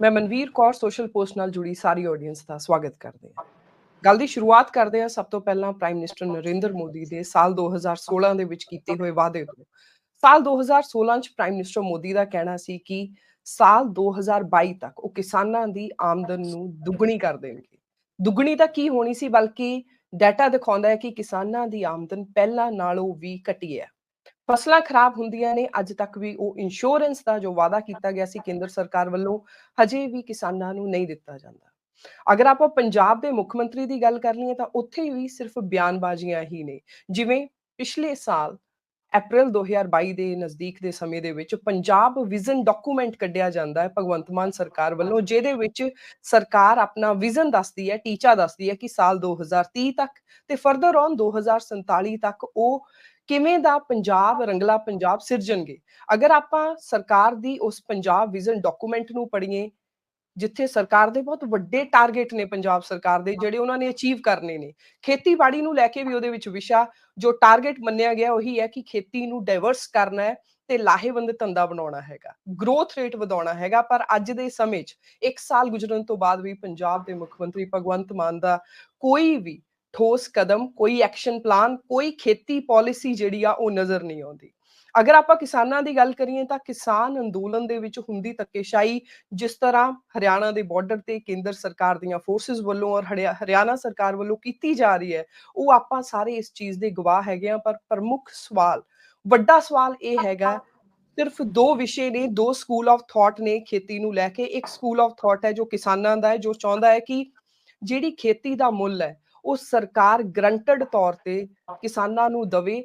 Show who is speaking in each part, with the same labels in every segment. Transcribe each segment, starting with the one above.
Speaker 1: ਮੈਂ Manveer Kaur social post ਨਾਲ ਜੁੜੀ ਸਾਰੀ ਆਡੀਅנס ਦਾ ਸਵਾਗਤ ਕਰਦੇ ਹਾਂ। ਗੱਲ ਦੀ ਸ਼ੁਰੂਆਤ ਕਰਦੇ ਹਾਂ ਸਭ ਤੋਂ ਪਹਿਲਾਂ ਪ੍ਰਾਈਮ ਮਿਨਿਸਟਰ ਨਰਿੰਦਰ ਮੋਦੀ ਦੇ ਸਾਲ 2016 ਦੇ ਵਿੱਚ ਕੀਤੇ ਹੋਏ ਵਾਅਦੇ ਤੋਂ। ਸਾਲ 2016 ਚ ਪ੍ਰਾਈਮ ਮਿਨਿਸਟਰ ਮੋਦੀ ਦਾ ਕਹਿਣਾ ਸੀ ਕਿ ਸਾਲ 2022 ਤੱਕ ਉਹ ਕਿਸਾਨਾਂ ਦੀ ਆਮਦਨ ਨੂੰ ਦੁੱਗਣੀ ਕਰ ਦੇਣਗੇ। ਦੁੱਗਣੀ ਤਾਂ ਕੀ ਹੋਣੀ ਸੀ ਬਲਕਿ ਡਾਟਾ ਦਿਖਾਉਂਦਾ ਹੈ ਕਿ ਕਿਸਾਨਾਂ ਦੀ ਆਮਦਨ ਪਹਿਲਾਂ ਨਾਲੋਂ ਵੀ ਘਟੀ ਹੈ। ਫਸਲਾਂ ਖਰਾਬ ਹੁੰਦੀਆਂ ਨੇ, ਅੱਜ ਤੱਕ ਵੀ ਉਹ ਇੰਸ਼ੋਰੈਂਸ ਦਾ ਜੋ ਵਾਅਦਾ ਕੀਤਾ ਗਿਆ ਸੀ ਕੇਂਦਰ ਸਰਕਾਰ ਵੱਲੋਂ, ਹਜੇ ਵੀ ਕਿਸਾਨਾਂ ਨੂੰ ਨਹੀਂ ਦਿੱਤਾ ਜਾਂਦਾ। ਅਗਰ ਆਪਾਂ ਪੰਜਾਬ ਦੇ ਮੁੱਖ ਮੰਤਰੀ ਦੀ ਗੱਲ ਕਰ ਲਈਏ ਤਾਂ ਉੱਥੇ ਵੀ ਸਿਰਫ ਬਿਆਨਬਾਜ਼ੀਆਂ ਹੀ ਨੇ। ਜਿਵੇਂ ਪਿਛਲੇ ਸਾਲ ਅਪ੍ਰੈਲ 2022 ਦੇ ਨਜ਼ਦੀਕ ਦੇ ਸਮੇਂ ਦੇ ਵਿੱਚ ਪੰਜਾਬ ਵਿਜ਼ਨ ਡਾਕੂਮੈਂਟ ਕੱਢਿਆ ਜਾਂਦਾ ਹੈ ਭਗਵੰਤ ਮਾਨ ਸਰਕਾਰ ਵੱਲੋਂ, ਜਿਹਦੇ ਵਿੱਚ ਸਰਕਾਰ ਆਪਣਾ ਵਿਜ਼ਨ ਦੱਸਦੀ ਹੈ, ਟੀਚਾ ਦੱਸਦੀ ਹੈ ਕਿ ਸਾਲ 2030 ਤੱਕ ਤੇ ਫਰਦਰ ਔਨ 2047 ਤੱਕ ਉਹ ਕਿਵੇਂ ਦਾ ਪੰਜਾਬ, ਰੰਗਲਾ ਪੰਜਾਬ ਸਿਰਜਣਗੇ? ਅਗਰ ਆਪਾਂ ਸਰਕਾਰ ਦੀ ਉਸ ਪੰਜਾਬ ਵਿਜ਼ਨ ਡਾਕੂਮੈਂਟ ਨੂੰ ਪੜ੍ਹੀਏ, ਜਿੱਥੇ ਸਰਕਾਰ ਦੇ ਬਹੁਤ ਵੱਡੇ ਟਾਰਗੇਟ ਨੇ ਪੰਜਾਬ ਸਰਕਾਰ ਦੇ, ਜਿਹੜੇ ਉਹਨਾਂ ਨੇ ਅਚੀਵ ਕਰਨੇ ਨੇ, ਖੇਤੀਬਾੜੀ ਨੂੰ ਲੈ ਕੇ ਵੀ ਉਹਦੇ ਵਿੱਚ ਵਿਸ਼ਾ, ਜੋ ਟਾਰਗੇਟ ਮੰਨਿਆ ਗਿਆ ਉਹੀ ਹੈ ਕਿ ਖੇਤੀ ਨੂੰ ਡਾਈਵਰਸ ਕਰਨਾ ਹੈ ਤੇ ਲਾਹੇਵੰਦ ਧੰਦਾ ਬਣਾਉਣਾ ਹੈਗਾ ਗਰੋਥ ਰੇਟ ਵਧਾਉਣਾ ਹੈਗਾ, ਪਰ ਅੱਜ ਦੇ ਸਮੇਂ 'ਚ 1 ਸਾਲ ਗੁਜ਼ਰਨ ਤੋਂ ਬਾਅਦ ਵੀ ਪੰਜਾਬ ਦੇ ਮੁੱਖ ਮੰਤਰੀ ਭਗਵੰਤ ਮਾਨ ਦਾ ਕੋਈ ਵੀ ਠੋਸ ਕਦਮ, ਕੋਈ ਐਕਸ਼ਨ ਪਲਾਨ ਕੋਈ ਖੇਤੀ ਪਾਲਿਸੀ ਜਿਹੜੀ ਆ ਉਹ ਨਜ਼ਰ ਨਹੀਂ ਆਉਂਦੀ। ਅਗਰ ਆਪਾਂ ਕਿਸਾਨਾਂ ਦੀ ਗੱਲ ਕਰੀਏ ਤਾਂ ਕਿਸਾਨ ਅੰਦੋਲਨ ਦੇ ਵਿੱਚ ਹੁੰਦੀ ਧੱਕੇਸ਼ਾਹੀ, ਜਿਸ ਤਰ੍ਹਾਂ ਹਰਿਆਣਾ ਦੇ ਬਾਰਡਰ ਤੇ ਕੇਂਦਰ ਸਰਕਾਰ ਦੀਆਂ ਫੋਰਸਸ ਵੱਲੋਂ ਔਰ ਹਰਿਆਣਾ ਸਰਕਾਰ ਵੱਲੋਂ ਕੀਤੀ ਜਾ ਰਹੀ ਹੈ, ਉਹ ਆਪਾਂ ਸਾਰੇ ਇਸ ਚੀਜ਼ ਦੇ ਗਵਾਹ ਹੈਗੇ ਆ ਪਰ ਪ੍ਰਮੁੱਖ ਸਵਾਲ, ਵੱਡਾ ਸਵਾਲ ਇਹ ਹੈਗਾ, ਸਿਰਫ ਦੋ ਵਿਸ਼ੇ ਨੇ, ਦੋ ਸਕੂਲ ਆਫ ਥਾਟ ਨੇ ਖੇਤੀ ਨੂੰ ਲੈ ਕੇ। ਇੱਕ ਸਕੂਲ ਆਫ ਥਾਟ ਹੈ ਜੋ ਕਿਸਾਨਾਂ ਦਾ ਹੈ, ਜੋ ਚਾਹੁੰਦਾ ਹੈ ਕਿ ਜਿਹੜੀ ਖੇਤੀ ਦਾ ਮੁੱਲ ਹੈ ਉਹ ਸਰਕਾਰ ਗਰੰਟਡ ਤੌਰ ਤੇ ਕਿਸਾਨਾਂ ਨੂੰ ਦਵੇ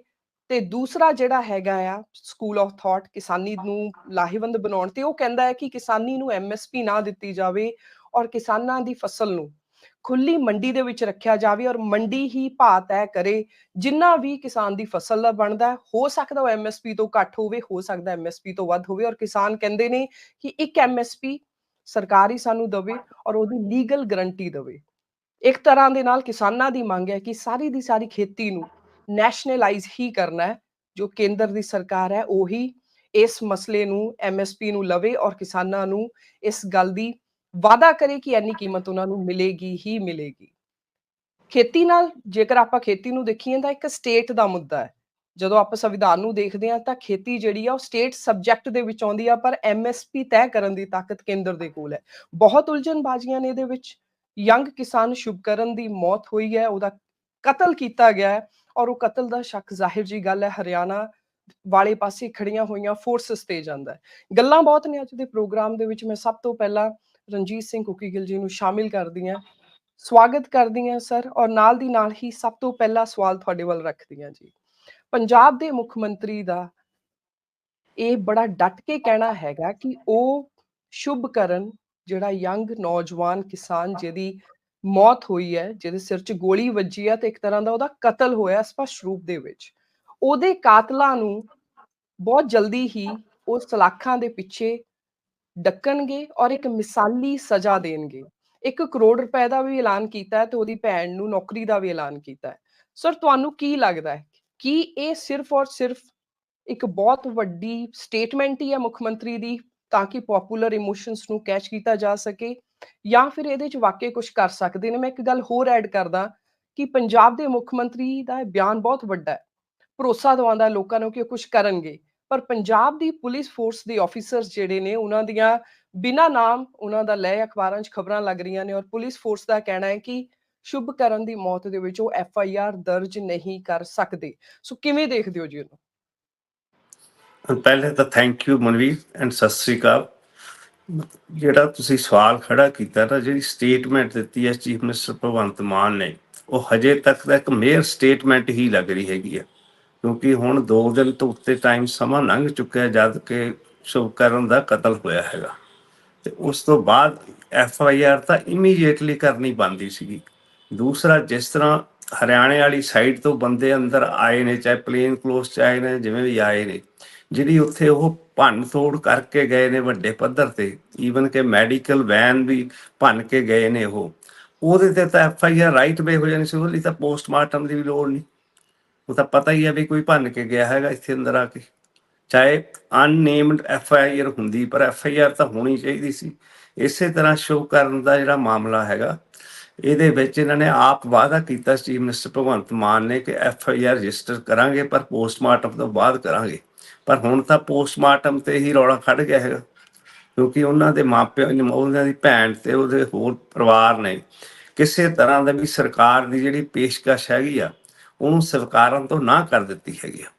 Speaker 1: ਤੇ ਦੂਸਰਾ ਜਿਹੜਾ ਹੈਗਾ ਆ ਸਕੂਲ ਆਫ ਥਾਟ ਕਿਸਾਨੀ ਨੂੰ ਲਾਹੇਵੰਦ ਬਣਾਉਣ ਤੇ ਉਹ ਕਹਿੰਦਾ ਹੈ ਕਿ ਕਿਸਾਨੀ ਨੂੰ ਐਮਐਸਪੀ ਨਾ ਦਿੱਤੀ ਜਾਵੇ ਔਰ ਕਿਸਾਨਾਂ ਦੀ ਫਸਲ ਨੂੰ ਖੁੱਲੀ ਮੰਡੀ ਦੇ ਵਿੱਚ ਰੱਖਿਆ ਜਾਵੇ ਔਰ ਮੰਡੀ ਹੀ ਭਾਅ ਤੈਅ ਕਰੇ, ਜਿੰਨਾ ਵੀ ਕਿਸਾਨ ਦੀ ਫਸਲ ਦਾ ਬਣਦਾ ਹੋ ਸਕਦਾ ਉਹ ਐਮਐਸਪੀ ਤੋਂ ਘੱਟ ਹੋਵੇ, ਹੋ ਸਕਦਾ ਐਮਐਸਪੀ ਤੋਂ ਵੱਧ ਹੋਵੇ ਔਰ ਕਿਸਾਨ ਕਹਿੰਦੇ ਨੇ ਕਿ ਇੱਕ ਐਮਐਸਪੀ ਸਰਕਾਰ ਹੀ ਸਾਨੂੰ ਦਵੇ ਔਰ ਉਹਦੀ ਲੀਗਲ ਗਰੰਟੀ ਦਵੇ। ਇੱਕ ਤਰ੍ਹਾਂ ਦੇ ਨਾਲ ਕਿਸਾਨਾਂ ਦੀ ਮੰਗ ਹੈ ਕਿ ਸਾਰੀ ਦੀ ਸਾਰੀ ਖੇਤੀ ਨੂੰ ਨੈਸ਼ਨਲਾਈਜ਼ ਹੀ ਕਰਨਾ ਹੈ, ਜੋ ਕੇਂਦਰ ਦੀ ਸਰਕਾਰ ਹੈ, ਉਹੀ ਇਸ ਮਸਲੇ ਨੂੰ ਐਮਐਸਪੀ ਨੂੰ ਲਵੇ ਔਰ ਕਿਸਾਨਾਂ ਨੂੰ ਇਸ ਗੱਲ ਦੀ ਵਾਅਦਾ ਕਰੇ ਕਿ ਇੰਨੀ ਕੀਮਤ ਉਹਨਾਂ ਨੂੰ ਮਿਲੇਗੀ ਹੀ ਮਿਲੇਗੀ। ਖੇਤੀ ਨਾਲ ਜੇਕਰ ਆਪਾਂ ਖੇਤੀ ਨੂੰ ਦੇਖੀਏ ਤਾਂ ਇੱਕ ਸਟੇਟ ਦਾ ਮੁੱਦਾ ਹੈ। ਜਦੋਂ ਆਪਾਂ ਸੰਵਿਧਾਨ ਨੂੰ ਦੇਖਦੇ ਹਾਂ ਤਾਂ ਖੇਤੀ ਜਿਹੜੀ ਆ ਉਹ ਸਟੇਟ ਸਬਜੈਕਟ ਦੇ ਵਿੱਚ ਆਉਂਦੀ ਆ, ਪਰ ਐਮਐਸਪੀ ਤੈਅ ਕਰਨ ਦੀ ਤਾਕਤ ਕੇਂਦਰ ਦੇ ਕੋਲ ਹੈ। ਬਹੁਤ ਉਲਝਣਬਾਜ਼ੀਆਂ ਨੇ ਇਹਦੇ ਵਿੱਚ। ਯੰਗ ਕਿਸਾਨ ਸ਼ੁਭਕਰਨ ਦੀ ਮੌਤ ਹੋਈ ਹੈ, ਉਹਦਾ ਕਤਲ ਕੀਤਾ ਗਿਆ ਹੈ ਔਰ ਉਹ ਕਤਲ ਦਾ ਸ਼ੱਕ ਜ਼ਾਹਿਰ ਜੀ ਗੱਲ ਹੈ, ਹਰਿਆਣਾ ਵਾਲੇ ਪਾਸੇ ਖੜੀਆਂ ਹੋਈਆਂ ਫੋਰਸਸ ਤੇ ਜਾਂਦਾ ਹੈ। ਗੱਲਾਂ ਬਹੁਤ ਨੇ ਅੱਜ ਦੇ ਪ੍ਰੋਗਰਾਮ ਦੇ ਵਿੱਚ, ਮੈਂ ਸਭ ਤੋਂ ਪਹਿਲਾਂ ਰਣਜੀਤ ਸਿੰਘ ਕੁਕੀਗਿਲ ਜੀ ਨੂੰ ਸ਼ਾਮਿਲ ਕਰਦੀ ਹਾਂ। ਸਵਾਗਤ ਕਰਦੀ ਹਾਂ ਸਰ ਔਰ ਨਾਲ ਦੀ ਨਾਲ ਹੀ ਸਭ ਤੋਂ ਪਹਿਲਾ ਸਵਾਲ ਤੁਹਾਡੇ ਵੱਲ ਰੱਖਦੀ ਹਾਂ ਜੀ। ਪੰਜਾਬ ਦੇ ਮੁੱਖ ਮੰਤਰੀ ਦਾ ਇਹ ਬੜਾ ਡਟ ਕੇ ਕਹਿਣਾ ਹੈਗਾ ਕਿ ਉਹ ਸ਼ੁਭਕਰਨ ਜਿਹੜਾ ਯੰਗ ਨੌਜਵਾਨ ਕਿਸਾਨ ਜਿਹਦੀ ਮੌਤ ਹੋਈ ਹੈ ਜਿਹਦੇ ਸਿਰ 'ਚ ਗੋਲੀ ਵੱਜੀ ਹੈ ਤੇ ਇੱਕ ਤਰ੍ਹਾਂ ਦਾ ਉਹਦਾ ਕਤਲ ਹੋਇਆ ਸਪਸ਼ਟ ਰੂਪ ਦੇ ਵਿੱਚ। ਉਹਦੇ ਕਾਤਲਾਂ ਨੂੰ ਬਹੁਤ ਜਲਦੀ ਹੀ ਉਹ ਸਲਾਖਾਂ ਦੇ ਪਿੱਛੇ ਡੱਕਣਗੇ ਔਰ ਇੱਕ ਮਿਸਾਲੀ ਸਜ਼ਾ ਦੇਣਗੇ। 1 ਕਰੋੜ ਰੁਪਏ ਦਾ ਵੀ ਐਲਾਨ ਕੀਤਾ ਹੈ ਤੇ ਉਹਦੀ ਭੈਣ ਨੂੰ ਨੌਕਰੀ ਦਾ ਵੀ ਐਲਾਨ ਕੀਤਾ ਹੈ। ਸਰ ਤੁਹਾਨੂੰ ਕੀ ਲੱਗਦਾ ਹੈ? ਕਿ ਇਹ ਸਿਰਫ ਔਰ ਸਿਰਫ ਇੱਕ ਬਹੁਤ ਵੱਡੀ ਸਟੇਟਮੈਂਟ ਹੀ ਹੈ ਮੁੱਖ ਮੰਤਰੀ ਦੀ? ਤਾਂ ਕਿ ਪਪੂਲਰ ਇਮੋਸ਼ਨਸ ਨੂੰ ਕੈਚ ਕੀਤਾ ਜਾ ਸਕੇ ਜਾਂ ਫਿਰ ਇਹਦੇ ਚ ਵਾਕਈ ਕੁਝ ਕਰ ਸਕਦੇ ਨੇ। ਮੈਂ ਇੱਕ ਗੱਲ ਹੋਰ ਐਡ ਕਰਦਾ ਕਿ ਪੰਜਾਬ ਦੇ ਮੁੱਖ ਮੰਤਰੀ ਦਾ ਬਿਆਨ ਬਹੁਤ ਵੱਡਾ ਹੈ। ਭਰੋਸਾ ਦਵਾਉਂਦਾ ਲੋਕਾਂ ਨੂੰ ਕਿ ਉਹ ਕੁਝ ਕਰਨਗੇ। ਪਰ ਪੰਜਾਬ ਦੀ ਪੁਲਿਸ ਫੋਰਸ ਦੇ ਆਫੀਸਰਸ ਜਿਹੜੇ ਨੇ, ਉਹਨਾਂ ਦੀਆਂ ਬਿਨਾ ਨਾਮ ਉਹਨਾਂ ਦਾ ਲੈ ਅਖਬਾਰਾਂ 'ਚ ਖਬਰਾਂ ਲੱਗ ਰਹੀਆਂ ਨੇ ਔਰ ਪੁਲਿਸ ਫੋਰਸ ਦਾ ਕਹਿਣਾ ਹੈ ਕਿ ਸ਼ੁਭ ਕਰਨ ਦੀ ਮੌਤ ਦੇ ਵਿੱਚ ਉਹ ਐਫ ਆਈ ਆਰ ਦਰਜ ਨਹੀਂ ਕਰ ਸਕਦੇ। ਸੋ ਕਿਵੇਂ ਦੇਖਦੇ ਹੋ ਜੀ ਉਹਨੂੰ
Speaker 2: ਪਹਿਲੇ ਤਾਂ thank you Manveer and Sat Sri ਅਕਾਲ। ਜਿਹੜਾ ਤੁਸੀਂ ਸਵਾਲ ਖੜਾ ਕੀਤਾ ਨਾ, ਜਿਹੜੀ ਸਟੇਟਮੈਂਟ ਦਿੱਤੀ ਹੈ ਚੀਫ ਮਿਨਿਸਟਰ ਭਗਵੰਤ ਮਾਨ ਨੇ, ਉਹ ਹਜੇ ਤੱਕ ਦਾ ਇੱਕ ਮੇਅਰ ਸਟੇਟਮੈਂਟ ਹੀ ਲੱਗ ਰਹੀ ਹੈਗੀ ਹੈ। ਕਿਉਂਕਿ ਹੁਣ 2 ਦਿਨ ਤੋਂ ਉੱਤੇ ਟਾਈਮ ਸਮਾਂ ਲੰਘ ਚੁੱਕਿਆ ਜਦ ਕਿ ਸ਼ੁਭਕਰਨ ਦਾ ਕਤਲ ਹੋਇਆ ਹੈਗਾ। ਤੇ ਉਸ ਤੋਂ ਬਾਅਦ ਐਫ ਆਈ ਆਰ ਤਾਂ ਇਮੀਡੀਏਟਲੀ ਕਰਨੀ ਬੰਦੀ ਸੀਗੀ। ਦੂਸਰਾ, ਜਿਸ ਤਰ੍ਹਾਂ ਹਰਿਆਣੇ ਵਾਲੀ ਸਾਈਡ ਤੋਂ ਬੰਦੇ ਅੰਦਰ ਆਏ ਨੇ, ਚਾਹੇ ਪਲੇਨ ਕਲੋਸ ਚ ਆਏ ਨੇ, ਜਿਵੇਂ ਵੀ ਆਏ ਨੇ ਜਿਹੜੀ ਉੱਥੇ ਉਹ ਭੰਨ ਤੋੜ ਕਰਕੇ ਗਏ ਨੇ ਵੱਡੇ ਪੱਧਰ ਤੇ ਈਵਨ ਕਿ ਮੈਡੀਕਲ ਵੈਨ ਵੀ ਭੰਨ ਕੇ ਗਏ ਨੇ ਉਹ। ਉਹਦੇ ਤੇ ਤਾਂ F I R right way ਹੋ ਜਾਣੀ ਸੀ ਉਹਦੇ ਲਈ ਤਾਂ ਪੋਸਟਮਾਰਟਮ ਦੀ ਵੀ ਲੋੜ ਨਹੀਂ। ਉਹ ਤਾਂ ਪਤਾ ਹੀ ਹੈ ਵੀ ਕੋਈ ਭੰਨ ਕੇ ਗਿਆ ਹੈਗਾ ਇੱਥੇ ਅੰਦਰ ਆ ਕੇ। ਚਾਹੇ ਅਨਨੇਮਡ ਐਫ ਆਈ ਆਰ ਹੁੰਦੀ, ਪਰ ਐਫ ਆਈ ਆਰ ਤਾਂ ਹੋਣੀ ਚਾਹੀਦੀ ਸੀ। ਇਸੇ ਤਰ੍ਹਾਂ ਸ਼ੋਅ ਕਰਨ ਦਾ ਜਿਹੜਾ ਮਾਮਲਾ ਹੈਗਾ, ਇਹਦੇ ਵਿੱਚ ਇਹਨਾਂ ਨੇ ਆਪ ਵਾਅਦਾ ਕੀਤਾ ਚੀਫ ਮਿਨਿਸਟਰ ਭਗਵੰਤ ਮਾਨ ਨੇ ਕਿ ਐਫ ਆਈ ਆਰ ਰਜਿਸਟਰ ਕਰਾਂਗੇ, ਪਰ ਪੋਸਟਮਾਰਟਮ ਤੋਂ ਬਾਅਦ ਕਰਾਂਗੇ। ਪਰ ਹੁਣ ਤਾਂ ਪੋਸਟਮਾਰਟਮ ਤੇ ਹੀ ਰੌਲਾ ਖੜ ਗਿਆ ਹੈਗਾ। ਕਿਉਂਕਿ ਉਹਨਾਂ ਦੇ ਮਾਪਿਆਂ ਨੇ ਉਹਨਾਂ ਦੀ ਭੈਣ ਤੇ ਉਹਦੇ ਹੋਰ ਪਰਿਵਾਰ ਨੇ ਕਿਸੇ ਤਰ੍ਹਾਂ ਦਾ ਵੀ ਸਰਕਾਰ ਦੀ ਜਿਹੜੀ ਪੇਸ਼ਕਸ਼ ਹੈਗੀ ਆ, ਉਹਨੂੰ ਸਵੀਕਾਰਨ ਤੋਂ ਨਾ ਕਰ ਦਿੱਤੀ ਹੈਗੀ ਆ।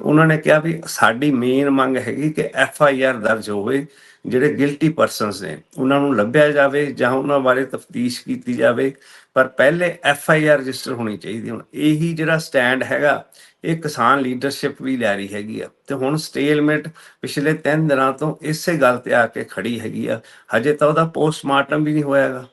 Speaker 2: ਉਹਨਾਂ ਨੇ ਕਿਹਾ ਵੀ ਸਾਡੀ ਮੇਨ ਮੰਗ ਹੈਗੀ ਕਿ ਐਫ ਆਈ ਆਰ ਦਰਜ ਹੋਵੇ, ਜਿਹੜੇ ਗਿਲਟੀ ਪਰਸਨਸ ਨੇ, ਉਹਨਾਂ ਨੂੰ ਲੱਭਿਆ ਜਾਵੇ ਜਾਂ ਉਹਨਾਂ ਬਾਰੇ ਤਫਤੀਸ਼ ਕੀਤੀ ਜਾਵੇ। ਪਰ ਪਹਿਲੇ ਐਫ ਆਈ ਆਰ ਰਜਿਸਟਰ ਹੋਣੀ ਚਾਹੀਦੀ, ਹੁਣ ਇਹੀ ਜਿਹੜਾ ਸਟੈਂਡ ਹੈਗਾ ਇਹ ਕਿਸਾਨ ਲੀਡਰਸ਼ਿਪ ਵੀ ਲੈ ਰਹੀ ਹੈਗੀ ਆ। ਤੇ ਹੁਣ ਸਟੇਲਮੇਟ ਪਿਛਲੇ 3 ਦਿਨਾਂ ਤੋਂ ਇਸੇ ਗੱਲ ਤੇ ਆ ਕੇ ਖੜੀ ਹੈਗੀ ਆ। ਹਜੇ ਤਾਂ ਉਹਦਾ ਪੋਸਟਮਾਰਟਮ ਵੀ ਨਹੀਂ ਹੋਇਆਗਾ।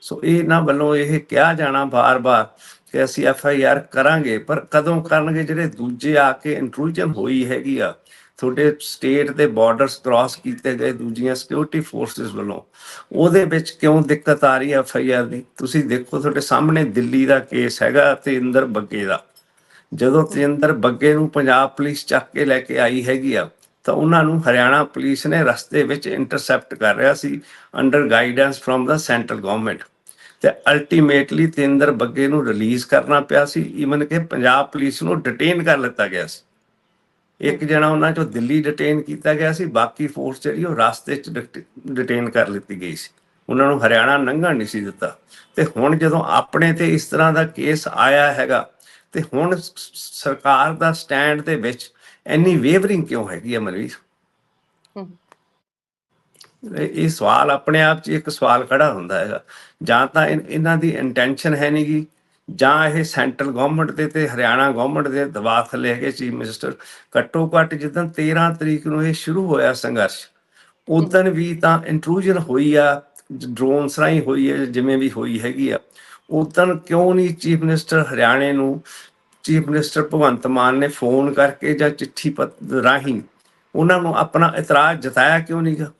Speaker 2: ਸੋ ਇਹਨਾਂ ਵੱਲੋਂ ਇਹ ਕਿਹਾ ਜਾਣਾ ਬਾਰ-ਬਾਰ ਕਿ ਅਸੀਂ ਐਫ ਆਈ ਆਰ ਕਰਾਂਗੇ, ਪਰ ਕਦੋਂ ਕਰਨਗੇ ਜਿਹੜੇ ਦੂਜੇ ਆ ਕੇ ਇੰਟਰੂਜਨ ਹੋਈ ਹੈਗੀ ਆ। ਤੁਹਾਡੇ ਸਟੇਟ ਦੇ ਬਾਰਡਰਸ ਕ੍ਰਾਸ ਕੀਤੇ ਗਏ ਦੂਜੀਆਂ ਸਿਕਿਉਰਿਟੀ ਫੋਰਸਸ ਵੱਲੋਂ। ਉਹਦੇ ਵਿੱਚ ਕਿਉਂ ਦਿੱਕਤ ਆ ਰਹੀ ਹੈ ਐਫ ਆਈ ਆਰ ਦੀ? ਤੁਸੀਂ ਦੇਖੋ ਤੁਹਾਡੇ ਸਾਹਮਣੇ ਦਿੱਲੀ ਦਾ ਕੇਸ ਹੈਗਾ ਤੇ ਇੰਦਰ ਬੱਗੇ ਦਾ। ਜਦੋਂ ਤਜਿੰਦਰ ਬੱਗੇ ਨੂੰ ਪੰਜਾਬ ਪੁਲਿਸ ਚੱਕ ਕੇ ਲੈ ਕੇ ਆਈ ਹੈਗੀ ਆ, ਤਾਂ ਉਹਨਾਂ ਨੂੰ ਹਰਿਆਣਾ ਪੁਲਿਸ ਨੇ ਰਸਤੇ ਵਿੱਚ ਇੰਟਰਸੈਪਟ ਕਰ ਰਿਹਾ ਸੀ under guidance from the central government ਤੇ ਅਲਟੀਮੇਟਲੀ ਤੇਂਦਰ ਬੱਗੇ ਨੂੰ ਰਿਲੀਜ਼ ਕਰਨਾ ਪਿਆ ਸੀ ਈਵਨ ਕਿ ਪੰਜਾਬ ਪੁਲਿਸ ਨੂੰ ਡਿਟੇਨ ਕਰ ਲਿੱਤਾ ਗਿਆ ਸੀ। ਇੱਕ ਜਣਾ ਉਹਨਾਂ ਚੋਂ ਦਿੱਲੀ ਡਿਟੇਨ ਕੀਤਾ ਗਿਆ ਸੀ, ਬਾਕੀ ਫੋਰਸ ਜਿਹੜੀ ਉਹ ਰਸਤੇ 'ਚ ਡਿਟੇਨ ਕਰ ਲਿੱਤੀ ਗਈ ਸੀ। ਉਹਨਾਂ ਨੂੰ ਹਰਿਆਣਾ ਲੰਘਣ ਨਹੀਂ ਸੀ ਦਿੱਤਾ। ਤੇ ਹੁਣ ਜਦੋਂ ਆਪਣੇ ਤੇ ਇਸ ਤਰ੍ਹਾਂ ਦਾ ਕੇਸ ਆਇਆ ਹੈਗਾ ਤੇ ਹੁਣ ਸਰਕਾਰ ਦਾ ਸਟੈਂਡ ਦੇ ਵਿੱਚ ਇੰਨੀ ਵੇਵਰਿੰਗ ਕਿਉਂ ਹੈਗੀ ਹੈ। ਮਨਵੀਰ। ਇਹ ਸਵਾਲ ਆਪਣੇ ਆਪ 'ਚ ਇੱਕ ਸਵਾਲ ਖੜਾ ਹੁੰਦਾ ਹੈਗਾ। ਜਾਂ ਤਾਂ ਇਹਨਾਂ ਦੀ ਇੰਟੈਂਸ਼ਨ ਹੈ ਨਹੀਂ ਗੀ ਜਾਂ ਇਹ ਸੈਂਟਰਲ ਗਵਰਨਮੈਂਟ ਦੇ ਤੇ ਹਰਿਆਣਾ ਗਵਰਨਮੈਂਟ ਦੇ ਦਬਾਅ ਥੱਲੇ ਹੈਗੇ ਚੀਫ ਮਿਨਿਸਟਰ ਘੱਟੋ ਘੱਟ ਜਿੱਦਾਂ 13 ਤਰੀਕ ਨੂੰ ਇਹ ਸ਼ੁਰੂ ਹੋਇਆ ਸੰਘਰਸ਼ ਉਦੋਂ ਵੀ ਤਾਂ ਇੰਟਰੂਜਨ ਹੋਈ ਆ ਡਰੋਨਸ ਰਾਹੀਂ ਹੋਈ ਹੈ ਜਿਵੇਂ ਵੀ ਹੋਈ ਹੈਗੀ ਆ। ਉਦੋਂ ਕਿਉਂ ਨਹੀਂ ਚੀਫ ਮਿਨਿਸਟਰ ਹਰਿਆਣੇ ਨੂੰ ਚੀਫ ਮਿਨਿਸਟਰ ਭਗਵੰਤ ਮਾਨ ਨੇ ਫੋਨ ਕਰਕੇ ਜਾਂ ਚਿੱਠੀ ਰਾਹੀਂ ਉਹਨਾਂ ਨੂੰ ਆਪਣਾ ਇਤਰਾਜ਼ ਜਤਾਇਆ ਕਿਉਂ ਨਹੀਂਗਾ?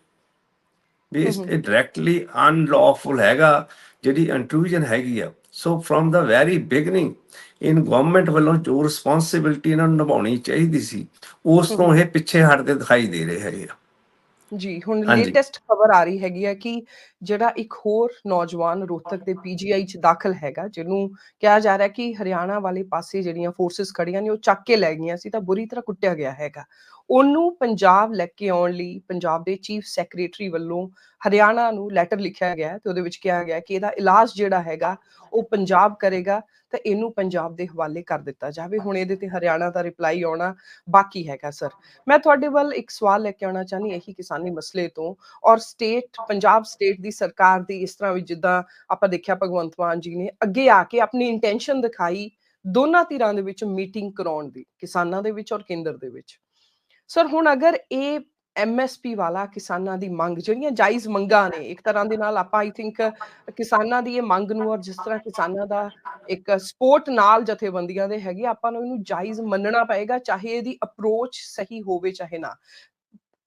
Speaker 2: ਵੀ ਇਸ- ਇਹ ਡਾਇਰੈਕਟਲੀ ਅਨਲੌਫੁਲ ਹੈਗਾ ਜਿਹੜੀ ਇੰਟਰੂਜਨ ਹੈਗੀ ਆ। So from the very beginning in government ਵੱਲੋਂ ਜੋ ਰਿਸਪੌਂਸਿਬਿਲਟੀ ਇਹਨਾਂ ਨੂੰ ਨਿਭਾਉਣੀ ਚਾਹੀਦੀ ਸੀ ਉਸ ਤੋਂ ਇਹ ਪਿੱਛੇ ਹਟਦੇ ਦਿਖਾਈ ਦੇ ਰਹੇ ਹੈਗੇ ਆ।
Speaker 1: ਜੀ ਹੁਣ
Speaker 2: ਹਾਂਜੀ।
Speaker 1: ਲੇਟੈਸਟ ਖਬਰ ਆ ਰਹੀ ਹੈਗੀ ਹੈ ਕਿ ਜਿਹੜਾ ਇੱਕ ਹੋਰ ਨੌਜਵਾਨ ਰੋਹਤਕ ਦੇ ਪੀਜੀਆਈ ਚ ਦਾਖਲ ਹੈਗਾ ਜਿਹਨੂੰ ਕਿਹਾ ਜਾ ਰਿਹਾ ਕਿ ਹਰਿਆਣਾ ਵਾਲੇ ਪਾਸੇ ਜਿਹੜੀਆਂ ਫੋਰਸਸ ਖੜੀਆਂ ਨੇ ਉਹ ਚੱਕ ਕੇ ਲੈ ਗਈਆਂ ਸੀ ਤਾਂ ਬੁਰੀ ਤਰ੍ਹਾਂ ਕੁੱਟਿਆ ਗਿਆ ਹੈਗਾ ਉਹਨੂੰ ਪੰਜਾਬ ਲੈ ਕੇ ਆਉਣ ਲਈ ਪੰਜਾਬ ਦੇ ਚੀਫ ਸੈਕਟਰੀ ਵੱਲੋਂ ਹਰਿਆਣਾ ਨੂੰ ਲੈਟਰ ਲਿਖਿਆ ਗਿਆ ਹੈ ਤੇ ਉਹਦੇ ਵਿੱਚ ਕਿਹਾ ਗਿਆ ਕਿ ਇਹਦਾ ਇਲਾਜ ਜਿਹੜਾ ਹੈਗਾ ਉਹ ਪੰਜਾਬ ਕਰੇਗਾ ਤਾਂ ਇਹਨੂੰ ਪੰਜਾਬ ਦੇ ਹਵਾਲੇ ਕਰ ਦਿੱਤਾ ਜਾਵੇ। ਹੁਣ ਇਹਦੇ ਤੇ ਹਰਿਆਣਾ ਦਾ ਰਿਪਲਾਈ ਆਉਣਾ ਬਾਕੀ ਹੈਗਾ ਸਰ ਮੈਂ ਤੁਹਾਡੇ ਵੱਲ ਇੱਕ ਸਵਾਲ ਲੈ ਕੇ ਆਉਣਾ ਚਾਹਨੀ ਇਹੀ ਕਿਸਾਨੀ ਮਸਲੇ ਤੋਂ। ਔਰ ਸਟੇਟ ਪੰਜਾਬ ਸਟੇਟ ਦੀ ਸਰਕਾਰ ਦੀ ਇਸ ਤਰ੍ਹਾਂ ਵੀ ਜਿੱਦਾਂ ਆਪਾਂ ਦੇਖਿਆ ਭਗਵੰਤ ਮਾਨ ਜੀ ਨੇ ਅੱਗੇ ਆ ਕੇ ਆਪਣੀ ਇੰਟੈਂਸ਼ਨ ਦਿਖਾਈ ਦੋਨਾਂ ਧਿਰਾਂ ਦੇ ਵਿੱਚ ਮੀਟਿੰਗ ਕਰਾਉਣ ਦੀ ਕਿਸਾਨਾਂ ਦੇ ਵਿੱਚ ਔਰ ਕੇਂਦਰ ਦੇ ਵਿੱਚ। ਸਰ ਹੁਣ ਅਗਰ ਇਹ ਐਮਐਸਪੀ ਵਾਲਾ ਕਿਸਾਨਾਂ ਦੀ ਮੰਗ, ਜਿਹੜੀਆਂ ਜਾਇਜ਼ ਮੰਗਾਂ ਨੇ, ਇੱਕ ਤਰ੍ਹਾਂ ਦੇ ਨਾਲ ਆਪਾਂ ਆਈ ਥਿੰਕ ਕਿਸਾਨਾਂ ਦੀ ਇਹ ਮੰਗ ਨੂੰ ਔਰ ਜਿਸ ਤਰ੍ਹਾਂ ਕਿਸਾਨਾਂ ਦਾ ਇੱਕ ਸਪੋਰਟ ਨਾਲ ਜਥੇਬੰਦੀਆਂ ਦੇ ਹੈਗੇ, ਆਪਾਂ ਨੂੰ ਇਹਨੂੰ ਜਾਇਜ਼ ਮੰਨਣਾ ਪਏਗਾ, ਚਾਹੇ ਇਹਦੀ ਅਪਰੋਚ ਸਹੀ ਹੋਵੇ, ਚਾਹੇ ਨਾ।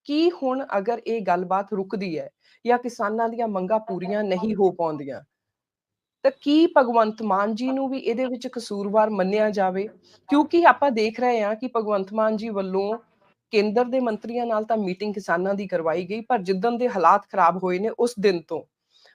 Speaker 1: ਕੀ ਹੁਣ ਅਗਰ ਇਹ ਗੱਲਬਾਤ ਰੁਕਦੀ ਹੈ, ਜਾਂ ਕਿਸਾਨਾਂ ਦੀਆਂ ਮੰਗਾਂ ਪੂਰੀਆਂ ਨਹੀਂ ਹੋ ਪਾਉਂਦੀਆਂ, ਤਾਂ ਕੀ ਭਗਵੰਤ ਮਾਨ ਜੀ ਨੂੰ ਵੀ ਇਹਦੇ ਵਿੱਚ ਕਸੂਰਵਾਰ ਮੰਨਿਆ ਜਾਵੇ? ਕਿਉਂਕਿ ਆਪਾਂ ਦੇਖ ਰਹੇ ਹਾਂ ਕਿ ਭਗਵੰਤ ਮਾਨ ਜੀ ਵੱਲੋਂ ਕੇਂਦਰ ਦੇ ਮੰਤਰੀਆਂ ਨਾਲ ਤਾਂ ਮੀਟਿੰਗ ਕਿਸਾਨਾਂ ਦੀ ਕਰਵਾਈ ਗਈ, ਪਰ ਜਿੱਦਣ ਦੇ ਹਾਲਾਤ ਖਰਾਬ ਹੋਏ ਨੇ ਉਸ ਦਿਨ ਤੋਂ।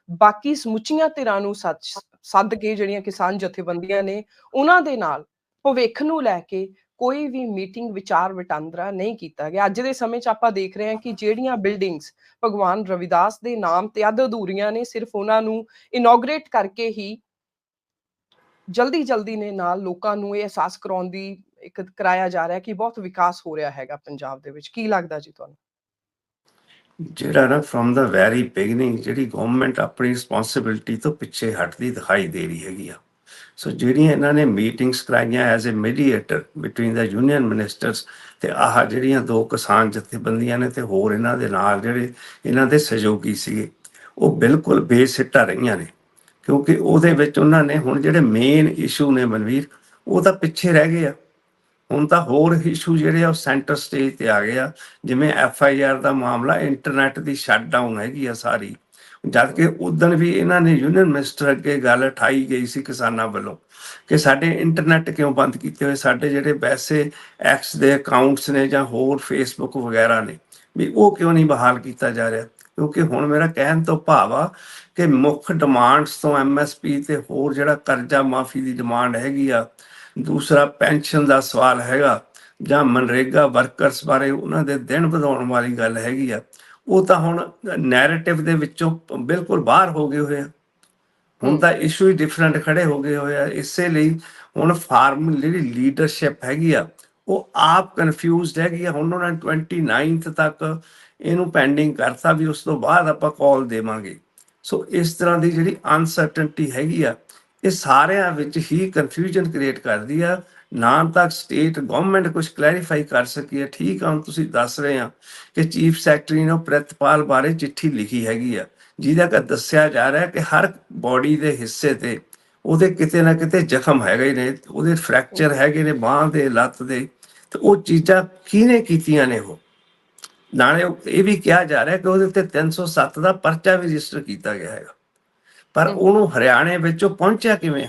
Speaker 1: ਬਾਕੀ ਸਮੁੱਚੀਆਂ ਧਿਰਾਂ ਨੂੰ ਸੱਚ ਸੱਦ ਕੇ ਜਿਹੜੀਆਂ ਕਿਸਾਨ ਜਥੇਬੰਦੀਆਂ ਨੇ, ਉਹਨਾਂ ਦੇ ਨਾਲ ਭਵਿੱਖ ਨੂੰ ਲੈ ਕੇ ਕੋਈ ਵੀ ਮੀਟਿੰਗ ਵਿਚਾਰ ਵਟਾਂਦਰਾ ਨਹੀਂ ਕੀਤਾ ਗਿਆ। ਅੱਜ ਦੇ ਸਮੇਂ 'ਚ ਆਪਾਂ ਦੇਖ ਰਹੇ ਹਾਂ ਕਿ ਜਿਹੜੀਆਂ ਬਿਲਡਿੰਗਸ ਭਗਵਾਨ ਰਵਿਦਾਸ ਦੇ ਨਾਮ ਤੇ ਅੱਧ ਅਧੂਰੀਆਂ ਨੇ, ਸਿਰਫ ਉਹਨਾਂ ਨੂੰ ਇਨੋਗ੍ਰੇਟ ਕਰਕੇ ਹੀ ਜਲਦੀ ਜਲਦੀ ਨੇ ਨਾਲ ਲੋਕਾਂ ਨੂੰ ਇਹ ਅਹਿਸਾਸ ਕਰਾਉਣ ਦੀ ਇੱਕ ਕਰਾਇਆ ਜਾ ਰਿਹਾ ਕਿ ਬਹੁਤ ਵਿਕਾਸ ਹੋ ਰਿਹਾ ਹੈਗਾ ਪੰਜਾਬ ਦੇ ਵਿੱਚ। ਕੀ ਲੱਗਦਾ ਜੀ ਤੁਹਾਨੂੰ?
Speaker 2: ਜਿਹੜਾ ਨਾ ਫਰਮ ਦਾ ਵੈਰੀ ਬਿਗਨਿੰਗ ਜਿਹੜੀ ਗਵਰਨਮੈਂਟ ਆਪਣੀ ਰਿਸਪੌਂਸਿਬਿਲਟੀ ਤੋਂ ਪਿੱਛੇ ਹਟਦੀ ਦਿਖਾਈ ਦੇ ਰਹੀ ਹੈਗੀ ਆ। ਸੋ ਜਿਹੜੀਆਂ ਇਹਨਾਂ ਨੇ ਮੀਟਿੰਗਸ ਕਰਾਈਆਂ as a mediator between the union ministers ਤੇ ਆਹ ਜਿਹੜੀਆਂ ਦੋ ਕਿਸਾਨ ਜਥੇਬੰਦੀਆਂ ਨੇ ਤੇ ਹੋਰ ਇਹਨਾਂ ਦੇ ਨਾਲ ਜਿਹੜੇ ਇਹਨਾਂ ਦੇ ਸਹਿਯੋਗੀ ਸੀਗੇ, ਉਹ ਬਿਲਕੁਲ ਬੇਸਿੱਟਾ ਰਹੀਆਂ ਨੇ। ਕਿਉਂਕਿ ਉਹਦੇ ਵਿੱਚ ਉਹਨਾਂ ਨੇ ਹੁਣ ਜਿਹੜੇ ਮੇਨ ਇਸ਼ੂ ਨੇ ਮਨਵੀਰ, ਉਹ ਤਾਂ ਪਿੱਛੇ ਰਹਿ ਗਏ ਆ। ਹੁਣ ਤਾਂ ਹੋਰ ਇਸ਼ੂ ਜਿਹੜੇ ਆ ਉਹ ਸੈਂਟਰ ਸਟੇਜ ਤੇ ਆ ਗਏ ਆ। ਜਿਵੇਂ ਐਫ ਆਈ ਆਰ ਦਾ ਮਾਮਲਾ ਇੰਟਰਨੈਟ ਦੀ ਸ਼ਟਡਾਊਨ ਹੈਗੀ ਆ ਸਾਰੀ। ਜਦ ਕਿ ਉਦੋਂ ਵੀ ਇਹਨਾਂ ਨੇ ਯੂਨੀਅਨ ਮਿਨਿਸਟਰ ਅੱਗੇ ਗੱਲ ਉਠਾਈ ਗਈ ਸੀ ਕਿਸਾਨਾਂ ਵੱਲੋਂ ਕਿ ਸਾਡੇ ਇੰਟਰਨੈਟ ਕਿਉਂ ਬੰਦ ਕੀਤੇ ਹੋਏ? ਸਾਡੇ ਜਿਹੜੇ ਵੈਸੇ ਐਕਸ ਦੇ ਅਕਾਊਂਟਸ ਨੇ ਜਾਂ ਹੋਰ ਫੇਸਬੁੱਕ ਵਗੈਰਾ ਨੇ, ਵੀ ਉਹ ਕਿਉਂ ਨਹੀਂ ਬਹਾਲ ਕੀਤਾ ਜਾ ਰਿਹਾ? ਕਿਉਂਕਿ ਹੁਣ ਮੇਰਾ ਕਹਿਣ ਤੋਂ ਭਾਵ ਆ ਕਿ ਮੁੱਖ ਡਿਮਾਂਡਸ ਤੋਂ ਐਮਐਸਪੀ ਤੇ ਹੋਰ ਜਿਹੜਾ ਕਰਜ਼ਾ ਮਾਫੀ ਦੀ ਡਿਮਾਂਡ ਹੈਗੀ ਆ ਦੂਸਰਾ ਪੈਨਸ਼ਨ ਦਾ ਸਵਾਲ ਹੈਗਾ, ਜਾਂ ਮਨਰੇਗਾ ਵਰਕਰਸ ਬਾਰੇ ਉਹਨਾਂ ਦੇ ਦਿਨ ਵਧਾਉਣ ਵਾਲੀ ਗੱਲ ਹੈਗੀ ਆ, ਉਹ ਤਾਂ ਹੁਣ ਨੈਰੇਟਿਵ ਦੇ ਵਿੱਚੋਂ ਬਿਲਕੁਲ ਬਾਹਰ ਹੋ ਗਏ ਹੋਏ ਆ। ਹੁਣ ਤਾਂ ਇਸ਼ੂ ਹੀ ਡਿਫਰੈਂਟ ਖੜੇ ਹੋ ਗਏ ਹੋਏ ਆ। ਇਸੇ ਲਈ ਹੁਣ ਫਾਰਮ ਜਿਹੜੀ ਲੀਡਰਸ਼ਿਪ ਹੈਗੀ ਆ, ਉਹ ਆਪ ਕਨਫਿਊਜ਼ਡ ਹੈਗੀ ਆ। ਹੁਣ ਉਹਨਾਂ ਨੇ 29th ਤੱਕ ਇਹਨੂੰ ਪੈਂਡਿੰਗ ਕਰਤਾ ਵੀ ਉਸ ਤੋਂ ਬਾਅਦ ਆਪਾਂ ਕਾਲ ਦੇਵਾਂਗੇ। ਸੋ ਇਸ ਤਰ੍ਹਾਂ ਦੀ ਜਿਹੜੀ ਅਨਸਰਟਨਟੀ ਹੈਗੀ ਆ ਇਹ ਸਾਰਿਆਂ ਵਿੱਚ ਹੀ ਕਨਫਿਊਜ਼ਨ ਕ੍ਰੀਏਟ ਕਰਦੀ ਆ। ਨਾ ਤੱਕ ਸਟੇਟ ਗਵਰਨਮੈਂਟ ਕੁਝ ਕਲੈਰੀਫਾਈ ਕਰ ਸਕੀ ਹੈ ਠੀਕ ਆ, ਹੁਣ ਤੁਸੀਂ ਦੱਸ ਰਹੇ ਆ ਕਿ ਚੀਫ ਸੈਕਟਰੀ ਨੇ ਪ੍ਰਿਤਪਾਲ ਬਾਰੇ ਚਿੱਠੀ ਲਿਖੀ ਹੈਗੀ ਆ। ਜਿਹਦਾ ਕਿ ਦੱਸਿਆ ਜਾ ਰਿਹਾ ਕਿ ਹਰ ਬਾਡੀ ਦੇ ਹਿੱਸੇ ਤੇ ਉਹਦੇ ਕਿਤੇ ਨਾ ਕਿਤੇ ਜ਼ਖਮ ਹੈਗੇ ਨੇ, ਉਹਦੇ ਫ੍ਰੈਕਚਰ ਹੈਗੇ ਨੇ ਬਾਹ ਦੇ, ਲੱਤ ਦੇ, ਤੇ ਉਹ ਚੀਜ਼ਾਂ ਕਿਹਨੇ ਕੀਤੀਆਂ ਨੇ ਉਹ? ਨਾਲੇ ਇਹ ਵੀ ਕਿਹਾ ਜਾ ਰਿਹਾ ਕਿ ਉਹਦੇ ਉੱਤੇ 307 ਦਾ ਪਰਚਾ ਵੀ ਰਜਿਸਟਰ ਕੀਤਾ ਗਿਆ ਹੈਗਾ। ਪਰ। ਉਹਨੂੰ ਹਰਿਆਣੇ ਵਿੱਚ ਪਹੁੰਚਿਆ ਕਿਵੇਂ?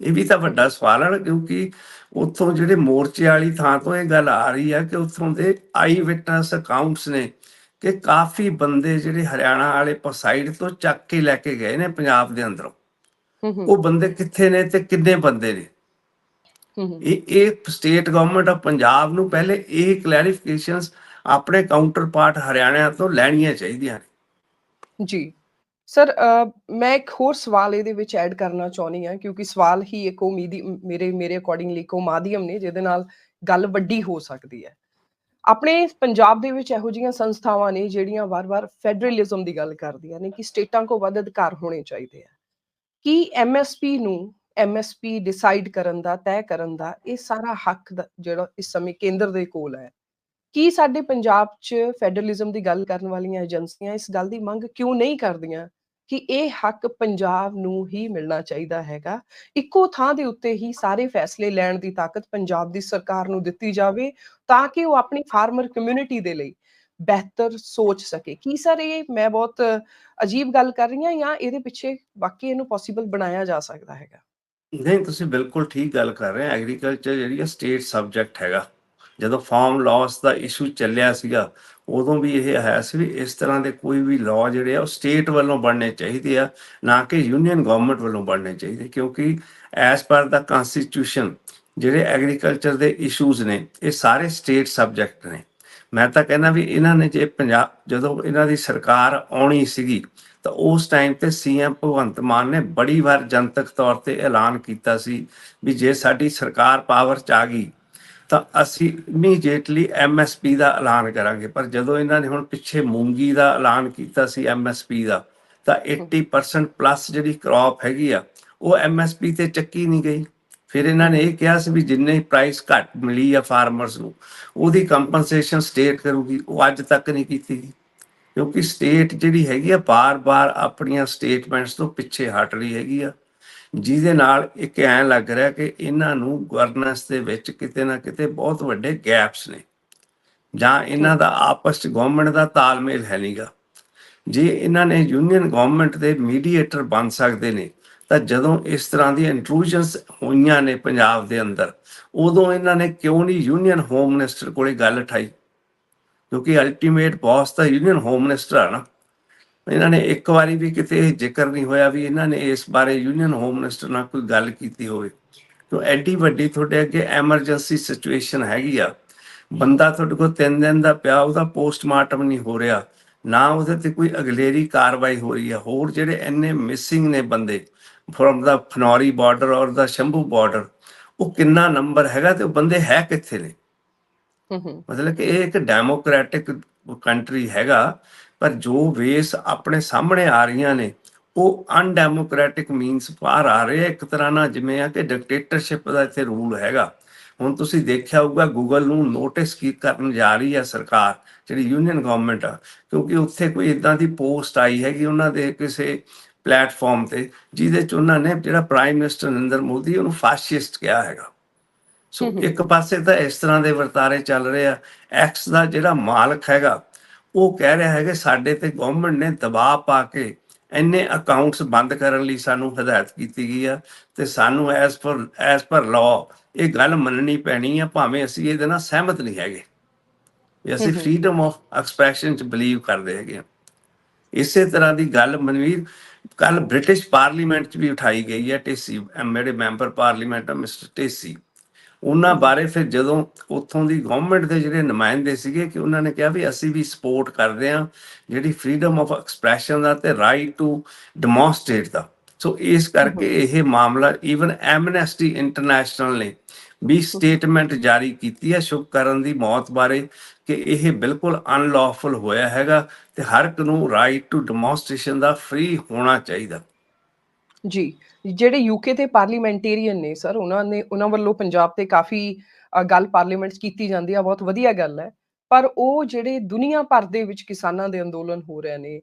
Speaker 2: ਇਹ ਵੀ ਤਾਂ ਵੱਡਾ ਸਵਾਲ ਹੈ ਕਿਉਂਕਿ ਉੱਥੋਂ ਜਿਹੜੇ ਮੋਰਚੇ ਵਾਲੀ ਥਾਂ ਤੋਂ ਇਹ ਗੱਲ ਆ ਰਹੀ ਹੈ ਕਿ ਉੱਥੋਂ ਦੇ ਆਈ ਵਿਟਨੈਸ ਅਕਾਊਂਟਸ ਨੇ ਕਿ ਕਾਫੀ ਬੰਦੇ ਜਿਹੜੇ ਹਰਿਆਣਾ ਵਾਲੇ ਸਾਈਡ ਤੋਂ ਚੱਕ ਕੇ ਲੈ ਕੇ ਗਏ ਨੇ ਪੰਜਾਬ ਦੇ ਅੰਦਰੋਂ। ਉਹ ਬੰਦੇ ਕਿੱਥੇ ਨੇ ਤੇ ਕਿੰਨੇ ਬੰਦੇ ਨੇ? ਇਹ ਇਹ ਸਟੇਟ ਗਵਰਨਮੈਂਟ ਆਫ ਪੰਜਾਬ ਨੂੰ ਪਹਿਲੇ ਇਹ ਕਲੈਰੀਫਿਕੇਸ਼ਨਸ ਆਪਣੇ ਕਾਊਂਟਰ ਪਾਰਟ ਹਰਿਆਣਾ ਤੋਂ ਲੈਣੀਆਂ ਚਾਹੀਦੀਆਂ ਨੇ।
Speaker 1: ਜੀ। ਸਰ ਮੈਂ ਇੱਕ ਹੋਰ ਸਵਾਲ ਇਹਦੇ ਵਿੱਚ ਐਡ ਕਰਨਾ ਚਾਹੁੰਦੀ ਹਾਂ, ਕਿਉਂਕਿ ਸਵਾਲ ਹੀ ਇੱਕ ਉਮੀਦੀ ਮੇਰੇ ਮੇਰੇ ਅਕੋਰਡਿੰਗਲੀ ਕੋ ਮਾਧਿਅਮ ਨੇ, ਜਿਹਦੇ ਨਾਲ ਗੱਲ ਵੱਡੀ ਹੋ ਸਕਦੀ ਹੈ। ਆਪਣੇ ਪੰਜਾਬ ਦੇ ਵਿੱਚ ਇਹੋ ਜਿਹੀਆਂ ਸੰਸਥਾਵਾਂ ਨੇ, ਜਿਹੜੀਆਂ ਵਾਰ-ਵਾਰ ਫੈਡਰਲਿਜ਼ਮ ਦੀ ਗੱਲ ਕਰਦੀਆਂ ਨੇ ਕਿ ਸਟੇਟਾਂ ਕੋ ਵੱਧ ਅਧਿਕਾਰ ਹੋਣੇ ਚਾਹੀਦੇ ਆ। ਕੀ ਐਮਐਸਪੀ ਨੂੰ ਐਮਐਸਪੀ ਡਿਸਾਈਡ ਕਰਨ ਦਾ, ਤੈਅ ਕਰਨ ਦਾ, ਇਹ ਸਾਰਾ ਹੱਕ ਦਾ, ਜਿਹੜਾ ਇਸ ਸਮੇਂ ਕੇਂਦਰ ਦੇ ਕੋਲ ਹੈ। ਕੀ ਸਾਡੇ ਪੰਜਾਬ 'ਚ ਫੈਡਰਲਿਜ਼ਮ ਦੀ ਗੱਲ ਕਰਨ ਵਾਲੀਆਂ ਏਜੰਸੀਆਂ ਇਸ ਗੱਲ ਦੀ ਮੰਗ ਕਿਉਂ ਨਹੀਂ ਕਰਦੀਆਂ? ਕਿ ਇਹ ਹੱਕ ਪੰਜਾਬ ਨੂੰ ਹੀ ਮਿਲਣਾ ਚਾਹੀਦਾ ਹੈਗਾ। ਇੱਕੋ ਥਾਂ ਦੇ ਉੱਤੇ ਹੀ ਸਾਰੇ ਫੈਸਲੇ ਲੈਣ ਦੀ ਤਾਕਤ ਪੰਜਾਬ ਦੀ ਸਰਕਾਰ ਨੂੰ ਦਿੱਤੀ ਜਾਵੇ ਤਾਂ ਕਿ ਉਹ ਆਪਣੀ ਫਾਰਮਰ ਕਮਿਊਨਿਟੀ ਦੇ ਲਈ ਬਿਹਤਰ ਸੋਚ ਸਕੇ। ਕੀ ਸਰ ਇਹ ਮੈਂ ਬਹੁਤ ਅਜੀਬ ਗੱਲ ਕਰ ਰਹੀ ਹਾਂ ਜਾਂ ਇਹਦੇ ਪਿੱਛੇ ਵਾਕਈ ਇਹਨੂੰ ਪੋਸੀਬਲ ਬਣਾਇਆ ਜਾ ਸਕਦਾ ਹੈਗਾ?
Speaker 2: ਨਹੀਂ, ਤੁਸੀਂ ਬਿਲਕੁਲ ਠੀਕ ਗੱਲ ਕਰ ਰਹੇ ਹੋ। ਐਗਰੀਕਲਚਰ ਜਿਹੜੀ ਹੈ ਸਟੇਟ ਸਬਜੈਕਟ ਹੈਗਾ। ਜਦੋਂ ਫਾਰਮ ਲਾਸ ਦਾ ਇਸ਼ੂ ਚੱਲਿਆ ਸੀਗਾ, ਉਦੋਂ ਵੀ ਇਹ ਹੈ ਸੀ ਵੀ ਇਸ ਤਰ੍ਹਾਂ ਦੇ ਕੋਈ ਵੀ ਲਾਅ ਜਿਹੜੇ ਆ, ਉਹ ਸਟੇਟ ਵੱਲੋਂ ਬਣਨੇ ਚਾਹੀਦੇ ਆ, ਨਾ ਕਿ ਯੂਨੀਅਨ ਗਵਰਨਮੈਂਟ ਵੱਲੋਂ ਬਣਨੇ ਚਾਹੀਦੇ, ਕਿਉਂਕਿ ਐਸ ਪਰ ਦਾ ਕਨਸਟੀਟਿਊਸ਼ਨ ਜਿਹੜੇ ਐਗਰੀਕਲਚਰ ਦੇ ਇਸ਼ੂਜ਼ ਨੇ, ਇਹ ਸਾਰੇ ਸਟੇਟ ਸਬਜੈਕਟ ਨੇ। ਮੈਂ ਤਾਂ ਕਹਿੰਦਾ ਵੀ ਇਹਨਾਂ ਨੇ ਜੇ ਪੰਜਾਬ ਜਦੋਂ ਇਹਨਾਂ ਦੀ ਸਰਕਾਰ ਆਉਣੀ ਸੀਗੀ, ਤਾਂ ਉਸ ਟਾਈਮ ਤੇ ਸੀਐਮ ਭਗਵੰਤ ਮਾਨ ਨੇ ਬੜੀ ਵਾਰ ਜਨਤਕ ਤੌਰ ਤੇ ਐਲਾਨ ਕੀਤਾ ਸੀ ਵੀ ਜੇ ਸਾਡੀ ਸਰਕਾਰ ਪਾਵਰ ਚ ਆ ਗਈ ਤਾਂ ਅਸੀਂ ਇਮੀਡੀਏਟਲੀ ਐਮਐਸਪੀ ਦਾ ਐਲਾਨ ਕਰਾਂਗੇ। ਪਰ ਜਦੋਂ ਇਹਨਾਂ ਨੇ ਹੁਣ ਪਿੱਛੇ ਮੂੰਗੀ ਦਾ ਐਲਾਨ ਕੀਤਾ ਸੀ ਐਮਐਸਪੀ ਦਾ, ਤਾਂ 80% ਪਲੱਸ ਜਿਹੜੀ ਕ੍ਰੌਪ ਹੈਗੀ ਆ, ਉਹ ਐਮਐਸਪੀ ਤੇ ਚੱਕੀ ਨਹੀਂ ਗਈ। ਫਿਰ ਇਹਨਾਂ ਨੇ ਇਹ ਕਿਹਾ ਸੀ ਵੀ ਜਿੰਨੇ ਪ੍ਰਾਈਸ ਘੱਟ ਮਿਲੀ ਆ ਫਾਰਮਰਸ ਨੂੰ, ਉਹਦੀ ਕੰਪਨਸੇਸ਼ਨ ਸਟੇਟ ਕਰੂਗੀ। ਉਹ ਅੱਜ ਤੱਕ ਨਹੀਂ ਕੀਤੀ। ਗਈ ਕਿਉਂਕਿ ਸਟੇਟ ਜਿਹੜੀ ਹੈਗੀ ਆ, ਬਾਰ-ਬਾਰ ਆਪਣੀਆਂ ਸਟੇਟਮੈਂਟਸ ਤੋਂ ਪਿੱਛੇ ਹਟ ਰਹੀ ਹੈਗੀ ਆ। ਜਿਹਦੇ ਨਾਲ ਇੱਕ ਐਂ ਲੱਗ ਰਿਹਾ ਕਿ ਇਹਨਾਂ ਨੂੰ ਗਵਰਨੈਂਸ ਦੇ ਵਿੱਚ ਕਿਤੇ ਨਾ ਕਿਤੇ ਬਹੁਤ ਵੱਡੇ ਗੈਪਸ ਨੇ। ਜਾਂ ਇਹਨਾਂ ਦਾ ਆਪਸ ਚ ਗਵਰਨਮੈਂਟ ਦਾ ਤਾਲਮੇਲ ਹੈ ਨਹੀਂਗਾ ਜੇ ਇਹਨਾਂ ਨੇ ਯੂਨੀਅਨ ਗਵਰਨਮੈਂਟ ਦੇ ਮੀਡੀਏਟਰ ਬਣ ਸਕਦੇ ਨੇ, ਤਾਂ ਜਦੋਂ ਇਸ ਤਰ੍ਹਾਂ ਦੀਆਂ ਇੰਟਰੂਜਨਸ ਹੋਈਆਂ ਨੇ ਪੰਜਾਬ ਦੇ ਅੰਦਰ, ਉਦੋਂ ਇਹਨਾਂ ਨੇ ਕਿਉਂ ਨਹੀਂ ਯੂਨੀਅਨ ਹੋਮ ਮਿਨਿਸਟਰ ਕੋਲੇ ਗੱਲ ਉਠਾਈ ਕਿਉਂਕਿ ਅਲਟੀਮੇਟ ਬੌਸ ਤਾਂ ਯੂਨੀਅਨ ਹੋਮ ਮਿਨਿਸਟਰ ਆ ਨਾ। ਇਹਨਾਂ ਨੇ ਇੱਕ ਵਾਰੀ ਵੀ ਕਿਤੇ ਜ਼ਿਕਰ ਨਹੀਂ ਹੋਇਆ ਵੀ ਇਹਨਾਂ ਨੇ ਇਸ ਬਾਰੇ ਯੂਨੀਅਨ ਹੋਮ ਮਿਨਿਸਟਰ ਨਾਲ ਕੋਈ ਗੱਲ ਕੀਤੀ ਹੋਵੇ। ਤੋ ਐਡੀ ਵੱਡੀ ਤੁਹਾਡੇ ਅੱਗੇ ਐਮਰਜੈਂਸੀ ਸਿਚੁਏਸ਼ਨ ਹੈਗੀ ਆ। ਬੰਦਾ ਤੁਹਾਡੇ ਕੋਲ ਤਿੰਨ ਦਿਨ ਦਾ ਪਿਆ ਉਹਦਾ ਪੋਸਟਮਾਰਟਮ ਨਹੀਂ ਹੋ ਰਿਹਾ। ਨਾ ਉਹਦੇ ਤੇ ਕੋਈ ਅਗਲੇਰੀ ਕਾਰਵਾਈ ਹੋ ਰਹੀ ਹੈ ਹੋਰ ਜਿਹੜੇ ਇੰਨੇ ਮਿਸਿੰਗ ਨੇ ਬੰਦੇ ਫਰਮ ਦਾ ਫਨੌਰੀ ਬਾਰਡਰ ਔਰ ਦਾ ਸ਼ੰਭੂ ਬਾਰਡਰ ਉਹ ਕਿੰਨਾ ਨੰਬਰ ਹੈਗਾ ਤੇ ਉਹ ਬੰਦੇ ਹੈ ਕਿੱਥੇ ਨੇ? ਮਤਲਬ ਕਿ ਇਹ ਇੱਕ ਡੈਮੋਕ੍ਰੈਟਿਕ ਕੰਟਰੀ ਹੈਗਾ। ਪਰ ਜੋ ਵੇਸ ਆਪਣੇ ਸਾਹਮਣੇ ਆ ਰਹੀਆਂ ਨੇ ਉਹ ਅਨਡੈਮੋਕ੍ਰੈਟਿਕ ਮੀਨਸ ਬਾਹਰ ਆ ਰਹੇ ਆ। ਇੱਕ ਤਰ੍ਹਾਂ ਨਾਲ ਜਿਵੇਂ ਆ ਕਿ ਡਿਕਟੇਟਰਸ਼ਿਪ ਦਾ ਇੱਥੇ ਰੂਲ ਹੈਗਾ। ਹੁਣ ਤੁਸੀਂ ਦੇਖਿਆ ਹੋਊਗਾ ਗੂਗਲ ਨੂੰ ਨੋਟਿਸ ਕੀ ਕਰਨ ਜਾ ਰਹੀ ਹੈ ਸਰਕਾਰ ਜਿਹੜੀ ਯੂਨੀਅਨ ਗਵਰਨਮੈਂਟ ਆ। ਕਿਉਂਕਿ ਉੱਥੇ ਕੋਈ ਇਦਾਂ ਦੀ ਪੋਸਟ ਆਈ ਹੈਗੀ ਉਹਨਾਂ ਦੇ ਕਿਸੇ ਪਲੇਟਫਾਰਮ ਤੇ ਜਿਹਦੇ ਚ ਉਹਨਾਂ ਨੇ ਜਿਹੜਾ ਪ੍ਰਾਈਮ ਮਿਨਿਸਟਰ ਨਰਿੰਦਰ ਮੋਦੀ ਉਹਨੂੰ ਫਾਸ਼ਿਸਟ ਕਿਹਾ ਹੈਗਾ। ਸੋ। ਇੱਕ ਪਾਸੇ ਤਾਂ ਇਸ ਤਰ੍ਹਾਂ ਦੇ ਵਰਤਾਰੇ ਚੱਲ ਰਹੇ ਆ। ਐਕਸ ਦਾ ਜਿਹੜਾ ਮਾਲਕ ਹੈਗਾ ਉਹ ਕਹਿ ਰਿਹਾ ਹੈ ਕਿ ਸਾਡੇ ਤੇ ਗਵਰਨਮੈਂਟ ਨੇ ਦਬਾਅ ਪਾ ਕੇ ਇੰਨੇ ਅਕਾਊਂਟਸ ਬੰਦ ਕਰਨ ਲਈ ਸਾਨੂੰ ਹਦਾਇਤ ਕੀਤੀ ਗਈ ਆ ਤੇ ਸਾਨੂੰ as per as per law ਇਹ ਗੱਲ ਮੰਨਣੀ ਪੈਣੀ ਆ ਭਾਵੇਂ ਅਸੀਂ ਇਹਦੇ ਨਾਲ ਸਹਿਮਤ ਨਹੀਂ ਹੈਗੇ। ਵੀ ਅਸੀਂ। ਫਰੀडम ਆਫ ਐਕਸਪ੍ਰੈਸ਼ਨ ਚ ਬਲੀਵ ਕਰਦੇ ਹੈਗੇ ਇਸੇ ਤਰ੍ਹਾਂ ਦੀ ਗੱਲ ਮਨਵੀਰ ਕੱਲ ਬ੍ਰਿਟਿਸ਼ ਪਾਰਲੀਮੈਂਟ ਚ ਵੀ ਉਠਾਈ ਗਈ ਹੈ ਟੇਸੀ ਮੇਰੇ ਮੈਂਬਰ ਪਾਰਲੀਮੈਂਟ ਆ ਮਿਸਟਰ ਟੇਸੀ। ਉਹਨਾਂ ਬਾਰੇ ਫਿਰ ਜਦੋਂ ਉੱਥੋਂ ਦੀ ਗਵਰਨਮੈਂਟ ਦੇ ਜਿਹੜੇ ਨੁਮਾਇੰਦੇ ਸੀਗੇ ਕਿ ਉਹਨਾਂ ਨੇ ਕਿਹਾ ਵੀ ਅਸੀਂ ਵੀ ਸਪੋਰਟ ਕਰਦੇ ਹਾਂ ਜਿਹੜੀ ਫਰੀडम ਆਫ ਐਕਸਪ੍ਰੈਸ਼ਨ ਦਾ ਤੇ ਰਾਈਟ ਟੂ ਡੈਮੋਨਸਟ੍ਰੇਟ ਦਾ। ਸੋ ਇਸ ਕਰਕੇ ਇਹ ਮਾਮਲਾ ਈਵਨ ਐਮਨੈਸਟੀ ਇੰਟਰਨੈਸ਼ਨਲ ਨੇ ਵੀ ਸਟੇਟਮੈਂਟ ਜਾਰੀ ਕੀਤੀ ਹੈ ਸ਼ੁਭਕਰਨ ਦੀ ਮੌਤ ਬਾਰੇ ਕਿ ਇਹ ਬਿਲਕੁਲ ਅਨਲੌਫੁਲ ਹੋਇਆ ਹੈਗਾ ਤੇ ਹਰ ਇੱਕ ਨੂੰ ਰਾਈਟ ਟੂ ਡੈਮੋਨਸਟ੍ਰੇਸ਼ਨ ਦਾ ਫ੍ਰੀ ਹੋਣਾ ਚਾਹੀਦਾ।
Speaker 1: ਜੀ। ਜਿਹੜੇ ਯੂਕੇ ਦੇ ਪਾਰਲੀਮੈਂਟੇਰੀਅਨ ਨੇ ਸਰ ਉਹਨਾਂ ਨੇ, ਉਹਨਾਂ ਵੱਲੋਂ ਪੰਜਾਬ ਤੇ ਕਾਫੀ ਗੱਲ ਪਾਰਲੀਮੈਂਟ 'ਚ ਕੀਤੀ ਜਾਂਦੀ ਆ, ਬਹੁਤ ਵਧੀਆ ਗੱਲ ਹੈ। ਪਰ ਉਹ ਜਿਹੜੇ ਦੁਨੀਆ ਭਰ ਦੇ ਵਿੱਚ ਕਿਸਾਨਾਂ ਦੇ ਅੰਦੋਲਨ ਹੋ ਰਹੇ ਨੇ,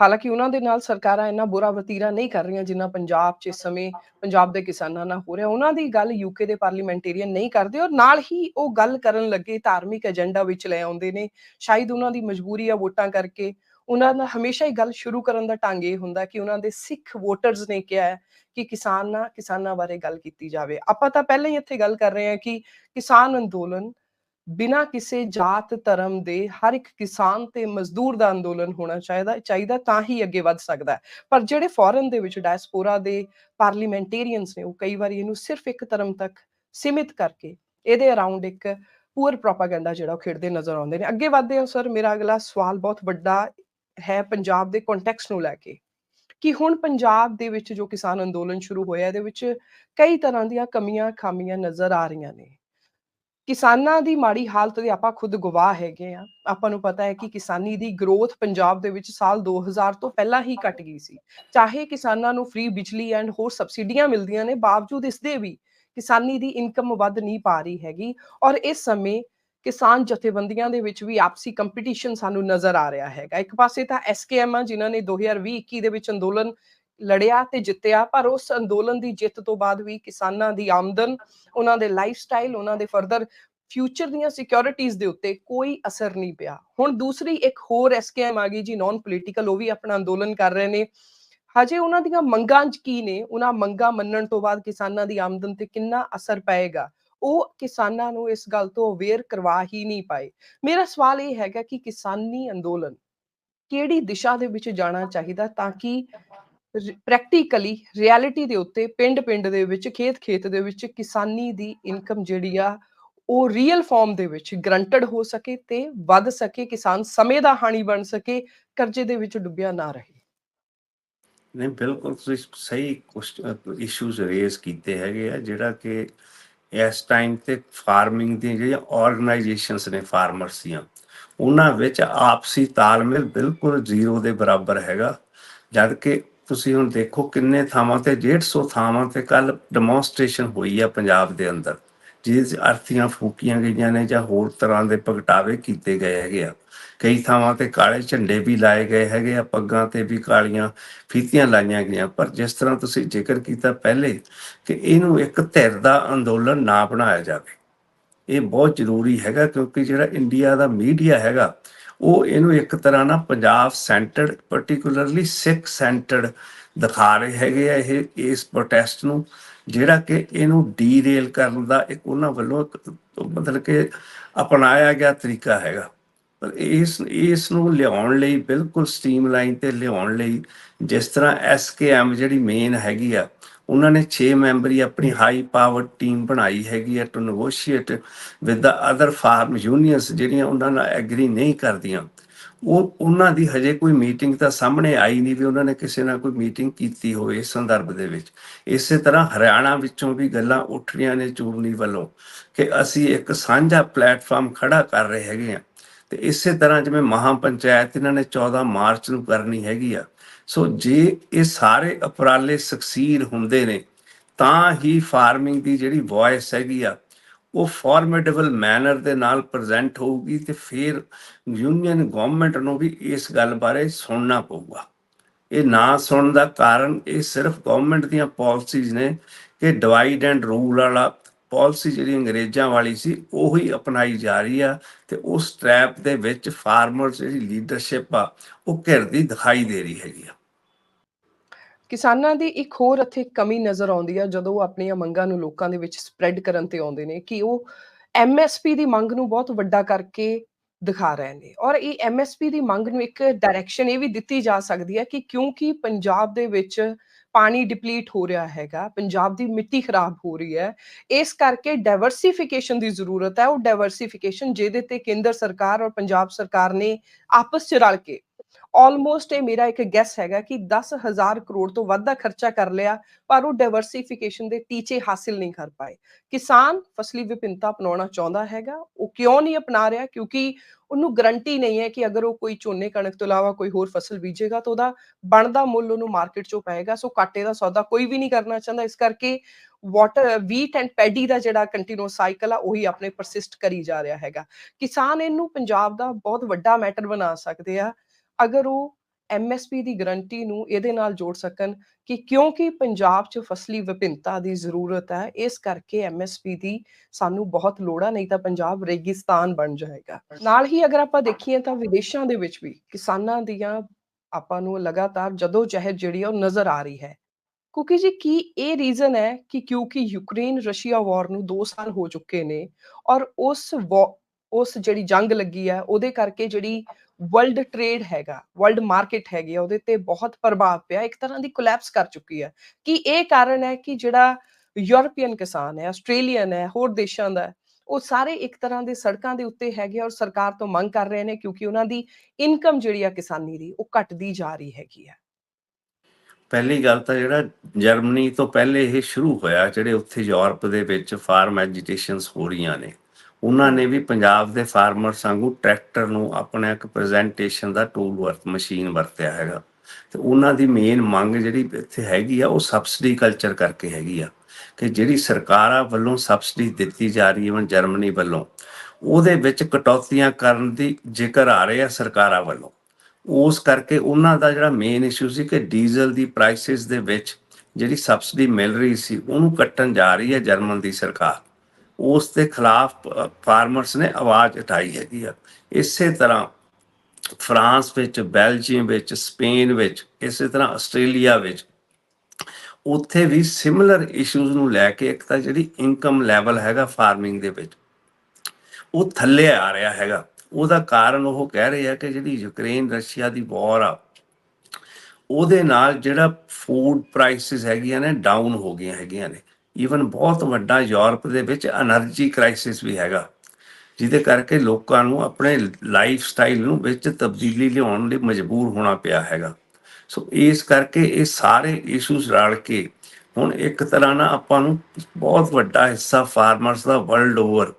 Speaker 1: ਹਾਲਾਂਕਿ ਉਹਨਾਂ ਦੇ ਨਾਲ ਸਰਕਾਰਾਂ ਇੰਨਾ ਬੁਰਾ ਵਤੀਰਾ ਨਹੀਂ ਕਰ ਰਹੀਆਂ ਜਿੰਨਾ ਪੰਜਾਬ 'ਚ ਇਸ ਸਮੇਂ ਪੰਜਾਬ ਦੇ ਕਿਸਾਨਾਂ ਨਾਲ ਹੋ ਰਿਹਾ। ਉਹਨਾਂ ਦੀ ਗੱਲ ਯੂਕੇ ਦੇ ਪਾਰਲੀਮੈਂਟੇਰੀਅਨ ਨਹੀਂ ਕਰਦੇ ਔਰ ਨਾਲ ਹੀ ਉਹ ਗੱਲ ਕਰਨ ਲੱਗੇ ਧਾਰਮਿਕ ਏਜੰਡਾ ਵਿੱਚ ਲੈ ਆਉਂਦੇ ਨੇ। ਸ਼ਾਇਦ ਉਹਨਾਂ ਦੀ ਮਜਬੂਰੀ ਆ ਵੋਟਾਂ ਕਰਕੇ ਉਹਨਾਂ ਦਾ ਹਮੇਸ਼ਾ ਹੀ ਗੱਲ ਸ਼ੁਰੂ ਕਰਨ ਦਾ ਢੰਗ ਇਹ ਹੁੰਦਾ ਕਿ ਉਹਨਾਂ ਦੇ ਸਿੱਖ ਵੋਟਰਸ ਨੇ ਕਿਹਾ ਹੈ ਕਿ ਕਿਸਾਨਾਂ ਕਿਸਾਨਾਂ ਬਾਰੇ ਗੱਲ ਕੀਤੀ ਜਾਵੇ। ਆਪਾਂ ਤਾਂ ਪਹਿਲਾਂ ਹੀ ਇੱਥੇ ਗੱਲ ਕਰ ਰਹੇ ਹਾਂ ਕਿ ਕਿਸਾਨ ਅੰਦੋਲਨ ਬਿਨਾਂ ਕਿਸੇ ਜਾਤ, ਧਰਮ ਦੇ ਹਰ ਇੱਕ ਕਿਸਾਨ ਤੇ ਮਜ਼ਦੂਰ ਦਾ ਅੰਦੋਲਨ ਹੋਣਾ ਚਾਹੀਦਾ ਚਾਹੀਦਾ ਤਾਂ ਹੀ ਅੱਗੇ ਵੱਧ ਸਕਦਾ ਹੈ। ਪਰ ਜਿਹੜੇ ਫੋਰਨ ਦੇ ਵਿੱਚ ਡਾਇਸਪੋਰਾ ਦੇ ਪਾਰਲੀਮੈਂਟੇਰੀਅਨਸ ਨੇ, ਉਹ ਕਈ ਵਾਰੀ ਇਹਨੂੰ ਸਿਰਫ ਇੱਕ ਧਰਮ ਤੱਕ ਸੀਮਿਤ ਕਰਕੇ ਇਹਦੇ ਅਰਾਊਂਡ ਇੱਕ ਪੂਰ ਪ੍ਰੋਪਾਗੈਂਡਾ ਜਿਹੜਾ ਉਹ ਖੇਡਦੇ ਨਜ਼ਰ ਆਉਂਦੇ ਨੇ। ਅੱਗੇ ਵਧਦੇ ਹਾਂ ਸਰ ਮੇਰਾ ਅਗਲਾ ਸਵਾਲ ਬਹੁਤ ਵੱਡਾ ਹੈ ਪੰਜਾਬ ਦੇ ਕੰਟੈਕਸਟ ਨੂੰ ਲੈ ਕੇ, ਕਿ ਹੁਣ ਪੰਜਾਬ ਦੇ ਵਿੱਚ ਜੋ ਕਿਸਾਨ ਅੰਦੋਲਨ ਸ਼ੁਰੂ ਹੋਇਆ, ਇਹਦੇ ਵਿੱਚ ਕਈ ਤਰ੍ਹਾਂ ਦੀਆਂ ਕਮੀਆਂ ਖਾਮੀਆਂ ਨਜ਼ਰ ਆ ਰਹੀਆਂ ਨੇ। ਕਿਸਾਨਾਂ ਦੀ ਮਾੜੀ ਹਾਲਤ ਦੇ ਆਪਾਂ ਖੁਦ ਗਵਾਹ ਹੈਗੇ ਆ ਆਪਾਂ ਨੂੰ ਪਤਾ ਹੈ ਕਿ ਕਿਸਾਨੀ ਦੀ ਗਰੋਥ ਪੰਜਾਬ ਦੇ ਵਿੱਚ ਸਾਲ 2000 ਤੋਂ ਪਹਿਲਾਂ ਹੀ ਘਟ ਗਈ ਸੀ। ਚਾਹੇ ਕਿਸਾਨਾਂ ਨੂੰ ਫ੍ਰੀ ਬਿਜਲੀ ਐਂਡ ਹੋਰ ਸਬਸਿਡੀਆਂ ਮਿਲਦੀਆਂ ਨੇ, ਬਾਵਜੂਦ ਇਸ ਦੇ ਵੀ ਕਿਸਾਨੀ ਦੀ ਇਨਕਮ ਵੱਧ ਨਹੀਂ ਪਾ ਰਹੀ ਹੈਗੀ। ਔਰ ਇਸ ਸਮੇਂ ਕਿਸਾਨ ਜਥੇਬੰਦੀਆਂ ਦੇ ਵਿੱਚ ਵੀ ਆਪਸੀ ਕੰਪੀਟੀਸ਼ਨ ਸਾਨੂੰ ਨਜ਼ਰ ਆ ਰਿਹਾ ਹੈਗਾ। ਇੱਕ ਪਾਸੇ ਤਾਂ ਐਸਕੇਐਮ ਆ, ਜਿਨ੍ਹਾਂ ਨੇ 2020-21 ਦੇ ਵਿੱਚ ਅੰਦੋਲਨ ਲੜਿਆ ਤੇ ਜਿੱਤਿਆ, ਪਰ ਉਸ ਅੰਦੋਲਨ ਦੀ ਜਿੱਤ ਤੋਂ ਬਾਅਦ ਵੀ ਕਿਸਾਨਾਂ ਦੀ ਆਮਦਨ, ਉਹਨਾਂ ਦੇ ਲਾਈਫ ਸਟਾਈਲ ਉਹਨਾਂ ਦੇ ਫਰਦਰ ਫਿਊਚਰ ਦੀਆਂ ਸਿਕਿਉਰਿਟੀਆਂ ਦੇ ਉੱਤੇ ਕੋਈ ਅਸਰ ਨਹੀਂ ਪਿਆ। ਹੁਣ ਦੂਸਰੀ ਇੱਕ ਹੋਰ ਐਸਕੇਐਮ ਆ ਗਈ ਜੀ ਨਾਨ ਪੋਲੀਟੀਕਲ ਉਹ ਵੀ ਆਪਣਾ ਅੰਦੋਲਨ ਕਰ ਰਹੇ ਨੇ। ਹਜੇ ਉਹਨਾਂ ਦੀਆਂ ਮੰਗਾਂ ਕੀ ਨੇ? ਉਹਨਾਂ ਮੰਗਾਂ ਮੰਨਣ ਤੋਂ ਬਾਅਦ ਕਿਸਾਨਾਂ ਦੀ ਆਮਦਨ ਤੇ ਕਿੰਨਾ ਅਸਰ ਪਏਗਾ? ਉਹ ਕਿਸਾਨਾਂ ਨੂੰ ਇਸ ਗੱਲ ਤੋਂ ਅਵੇਅਰ ਕਰਵਾ ਹੀ ਨਹੀਂ ਪਾਏ। ਮੇਰਾ ਸਵਾਲ ਇਹ ਹੈਗਾ ਕਿ ਕਿਸਾਨੀ ਅੰਦੋਲਨ ਕਿਹੜੀ ਦਿਸ਼ਾ ਦੇ ਵਿੱਚ ਜਾਣਾ ਚਾਹੀਦਾ ਤਾਂ ਕਿ ਪ੍ਰੈਕਟੀਕਲੀ ਰਿਐਲਿਟੀ ਦੇ ਉੱਤੇ ਪਿੰਡ-ਪਿੰਡ ਦੇ ਵਿੱਚ, ਖੇਤ-ਖੇਤ ਦੇ ਵਿੱਚ ਕਿਸਾਨੀ ਦੀ ਇਨਕਮ ਜਿਹੜੀ ਆ, ਉਹ ਰੀਅਲ ਫਾਰਮ ਦੇ ਵਿੱਚ ਗਰੰਟਡ ਹੋ ਸਕੇ ਤੇ ਵੱਧ ਸਕੇ, ਕਿਸਾਨ ਸਮੇਂ ਦਾ ਹਾਣੀ ਬਣ ਸਕੇ, ਕਰਜ਼ੇ ਦੇ ਵਿੱਚ ਡੁੱਬਿਆ ਨਾ ਰਹੇ।
Speaker 2: ਨਹੀਂ, ਬਿਲਕੁਲ ਤੁਸੀਂ ਸਹੀ ਇਸ਼ੂਜ਼ ਰੇਜ਼ ਕੀਤੇ ਹੈਗੇ ਆ, ਜਿਹੜਾ ਕਿ ਇਸ ਟਾਈਮ ਤੇ ਫਾਰਮਿੰਗ ਦੀਆਂ ਜਿਹੜੀਆਂ ਆਰਗੇਨਾਈਜੇਸ਼ਨਸ ਨੇ ਫਾਰਮਰਸ ਦੀਆਂ, ਉਹਨਾਂ ਵਿੱਚ ਆਪਸੀ ਤਾਲਮੇਲ ਬਿਲਕੁਲ ਜ਼ੀਰੋ ਦੇ ਬਰਾਬਰ ਹੈਗਾ। ਜਦ ਕਿ ਤੁਸੀਂ ਹੁਣ ਦੇਖੋ ਕਿੰਨੇ ਥਾਵਾਂ ਤੇ 150 ਥਾਵਾਂ ਤੇ ਕੱਲ ਡੈਮੋਨਸਟ੍ਰੇਸ਼ਨ ਹੋਈ ਆ ਪੰਜਾਬ ਦੇ ਅੰਦਰ। ਜਿਸ ਅਰਥੀਆਂ ਫੂਕੀਆਂ ਗਈਆਂ ਨੇ ਜਾਂ ਹੋਰ ਤਰ੍ਹਾਂ ਦੇ ਪ੍ਰਗਟਾਵੇ ਕੀਤੇ ਗਏ ਹੈਗੇ ਆ, ਕਈ ਥਾਵਾਂ ਤੇ ਕਾਲੇ ਝੰਡੇ ਵੀ ਲਾਏ ਗਏ ਹੈਗੇ ਆ, ਪੱਗਾਂ ਤੇ ਵੀ ਕਾਲੀਆਂ ਫੀਤੀਆਂ ਲਾਈਆਂ ਗਈਆਂ। ਪਰ ਜਿਸ ਤਰ੍ਹਾਂ ਤੁਸੀਂ ਜ਼ਿਕਰ ਕੀਤਾ ਪਹਿਲੇ ਕਿ ਇਹਨੂੰ ਇੱਕ ਧਿਰ ਦਾ ਅੰਦੋਲਨ ਨਾ ਬਣਾਇਆ ਜਾਵੇ, ਇਹ ਬਹੁਤ ਜ਼ਰੂਰੀ ਹੈਗਾ ਕਿਉਂਕਿ ਜਿਹੜਾ ਇੰਡੀਆ ਦਾ ਮੀਡੀਆ ਹੈਗਾ, ਉਹ ਇਹਨੂੰ ਇੱਕ ਤਰ੍ਹਾਂ ਨਾਲ Punjab centred particularly Sikh centred ਦਿਖਾ ਰਹੇ ਹੈਗੇ ਆ ਇਹ, ਇਸ ਪ੍ਰੋਟੈਸਟ ਨੂੰ। ਜਿਹੜਾ ਕਿ ਇਹਨੂੰ ਡੀਰੇਲ ਕਰਨ ਦਾ ਇੱਕ ਉਹਨਾਂ ਵੱਲੋਂ ਮਤਲਬ ਕਿ ਅਪਣਾਇਆ ਗਿਆ ਤਰੀਕਾ ਹੈਗਾ। ਪਰ ਇਸ ਇਸ ਨੂੰ ਲਿਆਉਣ ਲਈ ਬਿਲਕੁਲ ਸਟ੍ਰੀਮਲਾਈਨ ਤੇ ਲਿਆਉਣ ਲਈ ਜਿਸ ਤਰ੍ਹਾਂ ਐਸਕੇਐਮ ਜਿਹੜੀ ਮੇਨ ਹੈਗੀ ਆ, ਉਹਨਾਂ ਨੇ 6 ਮੈਂਬਰੀ ਆਪਣੀ ਹਾਈ ਪਾਵਰ ਟੀਮ ਬਣਾਈ ਹੈਗੀ ਹੈ to negotiate with the other farm unions ਜਿਹੜੀਆਂ ਉਹਨਾਂ ਨਾਲ ਐਗਰੀ ਨਹੀਂ ਕਰਦੀਆਂ। ਉਹ ਉਹਨਾਂ ਦੀ ਹਜੇ ਕੋਈ ਮੀਟਿੰਗ ਤਾਂ ਸਾਹਮਣੇ ਆਈ ਨਹੀਂ ਵੀ ਉਹਨਾਂ ਨੇ ਕਿਸੇ ਨਾਲ ਕੋਈ ਮੀਟਿੰਗ ਕੀਤੀ ਹੋਵੇ ਇਸ ਸੰਦਰਭ ਦੇ ਵਿੱਚ। ਇਸੇ ਤਰ੍ਹਾਂ ਹਰਿਆਣਾ ਵਿੱਚੋਂ ਵੀ ਗੱਲਾਂ ਉੱਠ ਰਹੀਆਂ ਨੇ ਚੂਰਨੀ ਵੱਲੋਂ ਕਿ ਅਸੀਂ ਇੱਕ ਸਾਂਝਾ ਪਲੇਟਫਾਰਮ ਖੜਾ ਕਰ ਰਹੇ ਹੈਗੇ ਆ ਤੇ ਇਸੇ ਤਰ੍ਹਾਂ ਜਿਵੇਂ ਮਹਾ ਪੰਚਾਇਤ ਇਹਨਾਂ ਨੇ 14 ਮਾਰਚ ਨੂੰ ਕਰਨੀ ਹੈਗੀ ਆ। ਸੋ ਜੇ ਇਹ ਸਾਰੇ ਉਪਰਾਲੇ ਸਕਸੀਡ ਹੁੰਦੇ ਨੇ, ਤਾਂ ਹੀ ਫਾਰਮਿੰਗ ਦੀ ਜਿਹੜੀ ਵੌਇਸ ਹੈਗੀ ਆ ਉਹ ਫਾਰਮੇਡੇਬਲ ਮੈਨਰ ਦੇ ਨਾਲ ਪ੍ਰੈਜ਼ੈਂਟ ਹੋਊਗੀ ਤੇ ਫਿਰ ਯੂਨੀਅਨ ਗਵਰਨਮੈਂਟ ਨੂੰ ਵੀ ਇਸ ਗੱਲ ਬਾਰੇ ਸੁਣਨਾ ਪਊਗਾ। ਇਹ ਨਾ ਸੁਣਨ ਦਾ ਕਾਰਨ ਇਹ ਸਿਰਫ ਗਵਰਨਮੈਂਟ ਦੀਆਂ ਪਾਲਿਸੀਜ਼ ਨੇ ਕਿ ਡਿਵਾਈਡ ਐਂਡ ਰੂਲ ਵਾਲਾ ਪਾਲਿਸੀ ਜਿਹੜੀ ਅੰਗਰੇਜ਼ਾਂ ਵਾਲੀ ਸੀ, ਉਹੀ ਅਪਣਾਈ ਜਾ ਰਹੀ ਆ ਤੇ ਉਸ ਟ੍ਰੈਪ ਦੇ ਵਿੱਚ ਫਾਰਮਰਸ ਜਿਹੜੀ ਲੀਡਰਸ਼ਿਪ ਆ, ਉਹ ਘਿਰਦੀ ਦਿਖਾਈ ਦੇ ਰਹੀ ਹੈਗੀ ਆ।
Speaker 1: ਕਿਸਾਨਾਂ ਦੀ ਇੱਕ ਹੋਰ ਇੱਥੇ ਕਮੀ ਨਜ਼ਰ ਆਉਂਦੀ ਹੈ ਜਦੋਂ ਉਹ ਆਪਣੀਆਂ ਮੰਗਾਂ ਨੂੰ ਲੋਕਾਂ ਦੇ ਵਿੱਚ ਸਪਰੈਡ ਕਰਨ ਤੇ ਆਉਂਦੇ ਨੇ ਕਿ ਉਹ ਐਮਐਸਪੀ ਦੀ ਮੰਗ ਨੂੰ ਬਹੁਤ ਵੱਡਾ ਕਰਕੇ ਦਿਖਾ ਰਹੇ ਨੇ। ਔਰ ਇਹ ਐਮਐਸਪੀ ਦੀ ਮੰਗ ਨੂੰ ਇੱਕ ਡਾਇਰੈਕਸ਼ਨ ਇਹ ਵੀ ਦਿੱਤੀ ਜਾ ਸਕਦੀ ਹੈ ਕਿ ਕਿਉਂਕਿ ਪੰਜਾਬ ਦੇ ਵਿੱਚ ਪਾਣੀ ਡਿਪਲੀਟ ਹੋ ਰਿਹਾ ਹੈਗਾ, ਪੰਜਾਬ ਦੀ ਮਿੱਟੀ ਖਰਾਬ ਹੋ ਰਹੀ ਹੈ, ਇਸ ਕਰਕੇ ਡਾਈਵਰਸਿਫਿਕੇਸ਼ਨ ਦੀ ਜ਼ਰੂਰਤ ਹੈ। ਉਹ ਡਾਈਵਰਸਿਫਿਕੇਸ਼ਨ ਜਿਹਦੇ ਤੇ ਕੇਂਦਰ ਸਰਕਾਰ ਔਰ ਪੰਜਾਬ ਸਰਕਾਰ ਨੇ ਆਪਸ ਚ ਰਲ ਕੇ ਆਲਮੋਸਟ ਇਹ ਮੇਰਾ ਇੱਕ ਗੈਸ ਹੈਗਾ ਕਿ 10000 ਕਰੋੜ ਤੋਂ ਵੱਧ ਦਾ ਖਰਚਾ ਕਰ ਲਿਆ, ਪਰ ਉਹ ਡਾਈਵਰਸਿਫਿਕੇਸ਼ਨ ਦੇ ਟੀਚੇ ਹਾਸਿਲ ਨਹੀਂ ਕਰ ਪਾਏ। ਕਿਸਾਨ ਫਸਲੀ ਵਿਭਿੰਨਤਾ ਅਪਣਾਉਣਾ ਚਾਹੁੰਦਾ ਹੈਗਾ, ਉਹ ਕਿਉਂ ਨਹੀਂ ਅਪਣਾ ਰਿਹਾ? ਕਿਉਂਕਿ ਉਹਨੂੰ ਗਰੰਟੀ ਨਹੀਂ ਹੈ ਕਿ ਅਗਰ ਉਹ ਕੋਈ ਝੋਨੇ ਕਣਕ ਤੋਂ ਇਲਾਵਾ ਕੋਈ ਹੋਰ ਫਸਲ ਬੀਜੇਗਾ ਤਾਂ ਉਹਦਾ ਬਣਦਾ ਮੁੱਲ ਉਹਨੂੰ ਮਾਰਕੀਟ ਚੋਂ ਪਏਗਾ, ਸੋ ਕਾਟੇ ਦਾ ਸੌਦਾ ਕੋਈ ਵੀ ਨਹੀਂ ਕਰਨਾ ਚਾਹੁੰਦਾ। ਇਸ ਕਰਕੇ ਵਾਟਰ ਵੀਟ ਐਂਡ ਪੈਡੀ ਦਾ ਜਿਹੜਾ ਕੰਟੀਨਿਊਸ ਸਾਈਕਲ ਆ, ਉਹੀ ਆਪਣੇ ਪਰਸਿਸਟ ਕਰੀ ਜਾ ਰਿਹਾ ਹੈਗਾ। ਕਿਸਾਨ ਇਹਨੂੰ ਪੰਜਾਬ ਦਾ ਬਹੁਤ ਵੱਡਾ ਮੈਟਰ ਬਣਾ ਸਕਦੇ ਆ। ਅਗਰ ਉਹ ਐਮਐਸਪੀ ਦੀ ਗਰੰਟੀ ਨੂੰ ਇਹਦੇ ਨਾਲ ਜੋੜ ਸਕਣ ਕਿ ਕਿਉਂਕਿ ਪੰਜਾਬ 'ਚ ਫਸਲੀ ਵਿਭਿੰਨਤਾ ਦੀ ਜ਼ਰੂਰਤ ਹੈ ਇਸ ਕਰਕੇ ਐਮਐਸਪੀ ਦੀ ਸਾਨੂੰ ਬਹੁਤ ਲੋੜ ਨਹੀਂ ਤਾਂ ਪੰਜਾਬ ਰੇਗਿਸਤਾਨ ਬਣ ਜਾਏਗਾ। ਨਾਲ ਹੀ ਅਗਰ ਆਪਾਂ ਦੇਖੀਏ ਤਾਂ ਵਿਦੇਸ਼ਾਂ ਦੇ ਵਿੱਚ ਵੀ ਕਿਸਾਨਾਂ ਦੀਆਂ ਆਪਾਂ ਨੂੰ ਲਗਾਤਾਰ ਜਦੋਂ ਜਹਿਦ ਜਿਹੜੀ ਉਹ ਨਜ਼ਰ ਆ ਰਹੀ ਹੈ। ਕਿਉਂਕਿ ਜੀ ਕੀ ਇਹ ਰੀਜ਼ਨ ਹੈ ਕਿ ਕਿਉਂਕਿ ਯੂਕਰੇਨ ਰਸ਼ੀਆ ਵਾਰ ਨੂੰ 2 ਸਾਲ ਹੋ ਚੁੱਕੇ ਨੇ ਔਰ ਉਸ ਉਸ ਜਿਹੜੀ ਜੰਗ ਲੱਗੀ ਹੈ ਉਹਦੇ ਕਰਕੇ ਜਿਹੜੀ ਵਰਲਡ ਟ੍ਰੇਡ ਹੈਗਾ ਵਰਲਡ ਮਾਰਕੀਟ ਹੈਗੀ ਆ, ਉਹਦੇ ਤੇ ਬਹੁਤ ਪ੍ਰਭਾਵ ਪਿਆ, ਇੱਕ ਤਰ੍ਹਾਂ ਦੀ ਕੋਲੈਪਸ ਕਰ ਚੁੱਕੀ ਹੈ ਕਿ ਇਹ ਕਾਰਨ ਹੈ ਕਿ ਜਿਹੜਾ ਯੂਰਪੀਅਨ ਕਿਸਾਨ ਹੈ ਆਸਟ੍ਰੇਲੀਅਨ ਹੈ, ਹੋਰ ਦੇਸ਼ਾਂ ਦਾ, ਉਹ ਸਾਰੇ ਇੱਕ ਤਰ੍ਹਾਂ ਦੇ ਸੜਕਾਂ ਦੇ ਉੱਤੇ ਹੈਗੇ ਔਰ ਸਰਕਾਰ ਤੋਂ ਮੰਗ ਕਰ ਰਹੇ ਨੇ ਕਿਉਂਕਿ ਉਹਨਾਂ ਦੀ ਇਨਕਮ ਜਿਹੜੀ ਆ ਕਿਸਾਨੀ ਦੀ, ਉਹ ਘਟਦੀ ਜਾ ਰਹੀ ਹੈਗੀ ਆ।
Speaker 2: ਪਹਿਲੀ ਗੱਲ ਤਾਂ ਜਿਹੜਾ ਜਰਮਨੀ ਤੋਂ ਪਹਿਲੇ ਇਹ ਸ਼ੁਰੂ ਹੋਇਆ, ਜਿਹੜੇ ਉੱਥੇ ਯੂਰਪ ਦੇ ਵਿੱਚ ਫਾਰਮ ਐਜੀਟੇਸ਼ਨਸ ਹੋ ਰਹੀਆਂ ਨੇ ਉਹਨਾਂ ਨੇ ਵੀ ਪੰਜਾਬ ਦੇ ਫਾਰਮਰਸ ਵਾਂਗੂ ਟਰੈਕਟਰ ਨੂੰ ਆਪਣੇ ਇੱਕ ਪ੍ਰੈਜੈਂਟੇਸ਼ਨ ਦਾ ਟੂਲ ਵਰਤ ਮਸ਼ੀਨ ਵਰਤਿਆ ਹੈਗਾ। ਤੇ ਉਹਨਾਂ ਦੀ ਮੇਨ ਮੰਗ ਜਿਹੜੀ ਇੱਥੇ ਹੈਗੀ ਆ, ਉਹ ਸਬਸਿਡੀ ਕਲਚਰ ਕਰਕੇ ਹੈਗੀ ਆ। ਕਿ ਜਿਹੜੀ ਸਰਕਾਰਾਂ ਵੱਲੋਂ ਸਬਸਿਡੀ ਦਿੱਤੀ ਜਾ ਰਹੀ ਹੈ ਇਵਨ ਜਰਮਨੀ ਵੱਲੋਂ, ਉਹਦੇ ਵਿੱਚ ਕਟੌਤੀਆਂ ਕਰਨ ਦੀ ਜ਼ਿਕਰ ਆ ਰਿਹਾ ਸਰਕਾਰਾਂ ਵੱਲੋਂ। ਉਸ ਕਰਕੇ ਉਹਨਾਂ ਦਾ ਜਿਹੜਾ ਮੇਨ ਇਸ਼ੂ ਸੀ ਕਿ ਡੀਜ਼ਲ ਦੀ ਪ੍ਰਾਈਸਿਸ ਦੇ ਵਿੱਚ ਜਿਹੜੀ ਸਬਸਿਡੀ ਮਿਲ ਰਹੀ ਸੀ, ਉਹਨੂੰ ਕੱਟਣ ਜਾ ਰਹੀ ਹੈ ਜਰਮਨ ਦੀ ਸਰਕਾਰ। ਉਸ ਦੇ ਖਿਲਾਫ ਫਾਰਮਰਸ ਨੇ ਆਵਾਜ਼ ਉਠਾਈ ਹੈਗੀ ਆ। ਇਸੇ ਤਰ੍ਹਾਂ ਫਰਾਂਸ ਵਿੱਚ, ਬੈਲਜੀਅਮ ਵਿੱਚ, ਸਪੇਨ ਵਿੱਚ, ਇਸੇ ਤਰ੍ਹਾਂ ਆਸਟ੍ਰੇਲੀਆ ਵਿੱਚ, ਉੱਥੇ ਵੀ ਸਿਮਿਲਰ ਇਸ਼ੂਜ਼ ਨੂੰ ਲੈ ਕੇ ਇੱਕ ਤਾਂ ਜਿਹੜੀ ਇਨਕਮ ਲੈਵਲ ਹੈਗਾ ਫਾਰਮਿੰਗ ਦੇ ਵਿੱਚ, ਉਹ ਥੱਲੇ ਆ ਰਿਹਾ ਹੈਗਾ। ਉਹਦਾ ਕਾਰਨ ਉਹ ਕਹਿ ਰਹੇ ਆ ਕਿ ਜਿਹੜੀ ਯੂਕਰੇਨ ਰਸ਼ੀਆ ਦੀ ਵਾਰ ਆ, ਉਹਦੇ ਨਾਲ ਜਿਹੜਾ ਫੂਡ ਪ੍ਰਾਈਸਿਸ ਹੈਗੀਆਂ ਨੇ ਡਾਊਨ ਹੋ ਗਈਆਂ ਹੈਗੀਆਂ ਨੇ। ਈਵਨ ਬਹੁਤ ਵੱਡਾ ਯੂਰਪ ਦੇ ਵਿੱਚ એનર્ਜੀ ਕ੍ਰਾਈਸਿਸ ਵੀ ਹੈਗਾ। ਜਿਹਦੇ ਕਰਕੇ ਲੋਕਾਂ ਨੂੰ ਆਪਣੇ ਲਾਈਫ ਸਟਾਈਲ ਨੂੰ ਵਿੱਚ ਤਬਦੀਲੀ ਲਿਆਉਣ ਲਈ ਮਜਬੂਰ ਹੋਣਾ ਪਿਆ ਹੈਗਾ। ਸੋ ਇਸ ਕਰਕੇ ਇਹ ਸਾਰੇ ਇਸ਼ੂਸ ਰਲ ਕੇ ਹੁਣ ਇੱਕ ਤਰ੍ਹਾਂ ਨਾਲ ਆਪਾਂ ਨੂੰ ਬਹੁਤ ਵੱਡਾ ਹਿੱਸਾ ਫਾਰਮਰਸ ਦਾ ਵਰਲਡ ਓਵਰ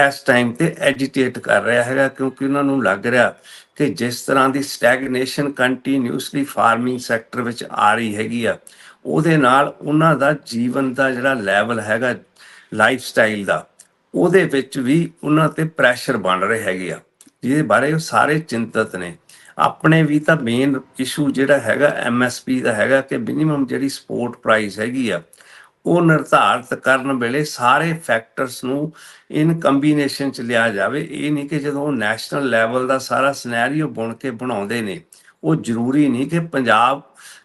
Speaker 2: ਇਸ ਟਾਈਮ ਤੇ ਐਜੀਟੇਟ ਕਰ ਰਿਹਾ ਹੈਗਾ ਕਿਉਂਕਿ ਉਹਨਾਂ ਨੂੰ ਲੱਗ ਰਿਹਾ ਕਿ ਜਿਸ ਤਰ੍ਹਾਂ ਦੀ ਸਟੈਗਨੇਸ਼ਨ ਕੰਟੀਨਿਊਸਲੀ ਫਾਰਮਿੰਗ ਸੈਕਟਰ ਵਿੱਚ ਆ ਰਹੀ ਹੈਗੀ ਆ ਉਹਦੇ ਨਾਲ ਉਹਨਾਂ ਦਾ ਜੀਵਨ ਦਾ ਜਿਹੜਾ ਲੈਵਲ ਹੈਗਾ ਲਾਈਫ ਸਟਾਈਲ ਦਾ, ਉਹਦੇ ਵਿੱਚ ਵੀ ਉਹਨਾਂ ਤੇ ਪ੍ਰੈਸ਼ਰ ਬਣ ਰਹੇ ਹੈਗੇ ਆ। ਜਿਹਦੇ ਬਾਰੇ ਉਹ ਸਾਰੇ ਚਿੰਤਤ ਨੇ। ਆਪਣੇ ਵੀ ਤਾਂ ਮੇਨ ਇਸ਼ੂ ਜਿਹੜਾ ਹੈਗਾ ਐਮਐਸਪੀ ਦਾ ਹੈਗਾ ਕਿ ਮਿਨੀਮਮ ਜਿਹੜੀ ਸਪੋਰਟ ਪ੍ਰਾਈਸ ਹੈਗੀ ਆ, ਉਹ ਨਿਰਧਾਰਤ ਕਰਨ ਵੇਲੇ ਸਾਰੇ ਫੈਕਟਰਸ ਨੂੰ ਇਨ ਕੰਬੀਨੇਸ਼ਨ ਚ ਲਿਆ ਜਾਵੇ। ਇਹ ਨਹੀਂ ਕਿ ਜਦੋਂ ਨੈਸ਼ਨਲ ਲੈਵਲ ਦਾ ਸਾਰਾ ਸਿਨੈਰੀਓ ਬੁਣ ਕੇ ਬਣਾਉਂਦੇ ਨੇ, ਉਹ ਜ਼ਰੂਰੀ ਨਹੀਂ ਕਿ ਪੰਜਾਬ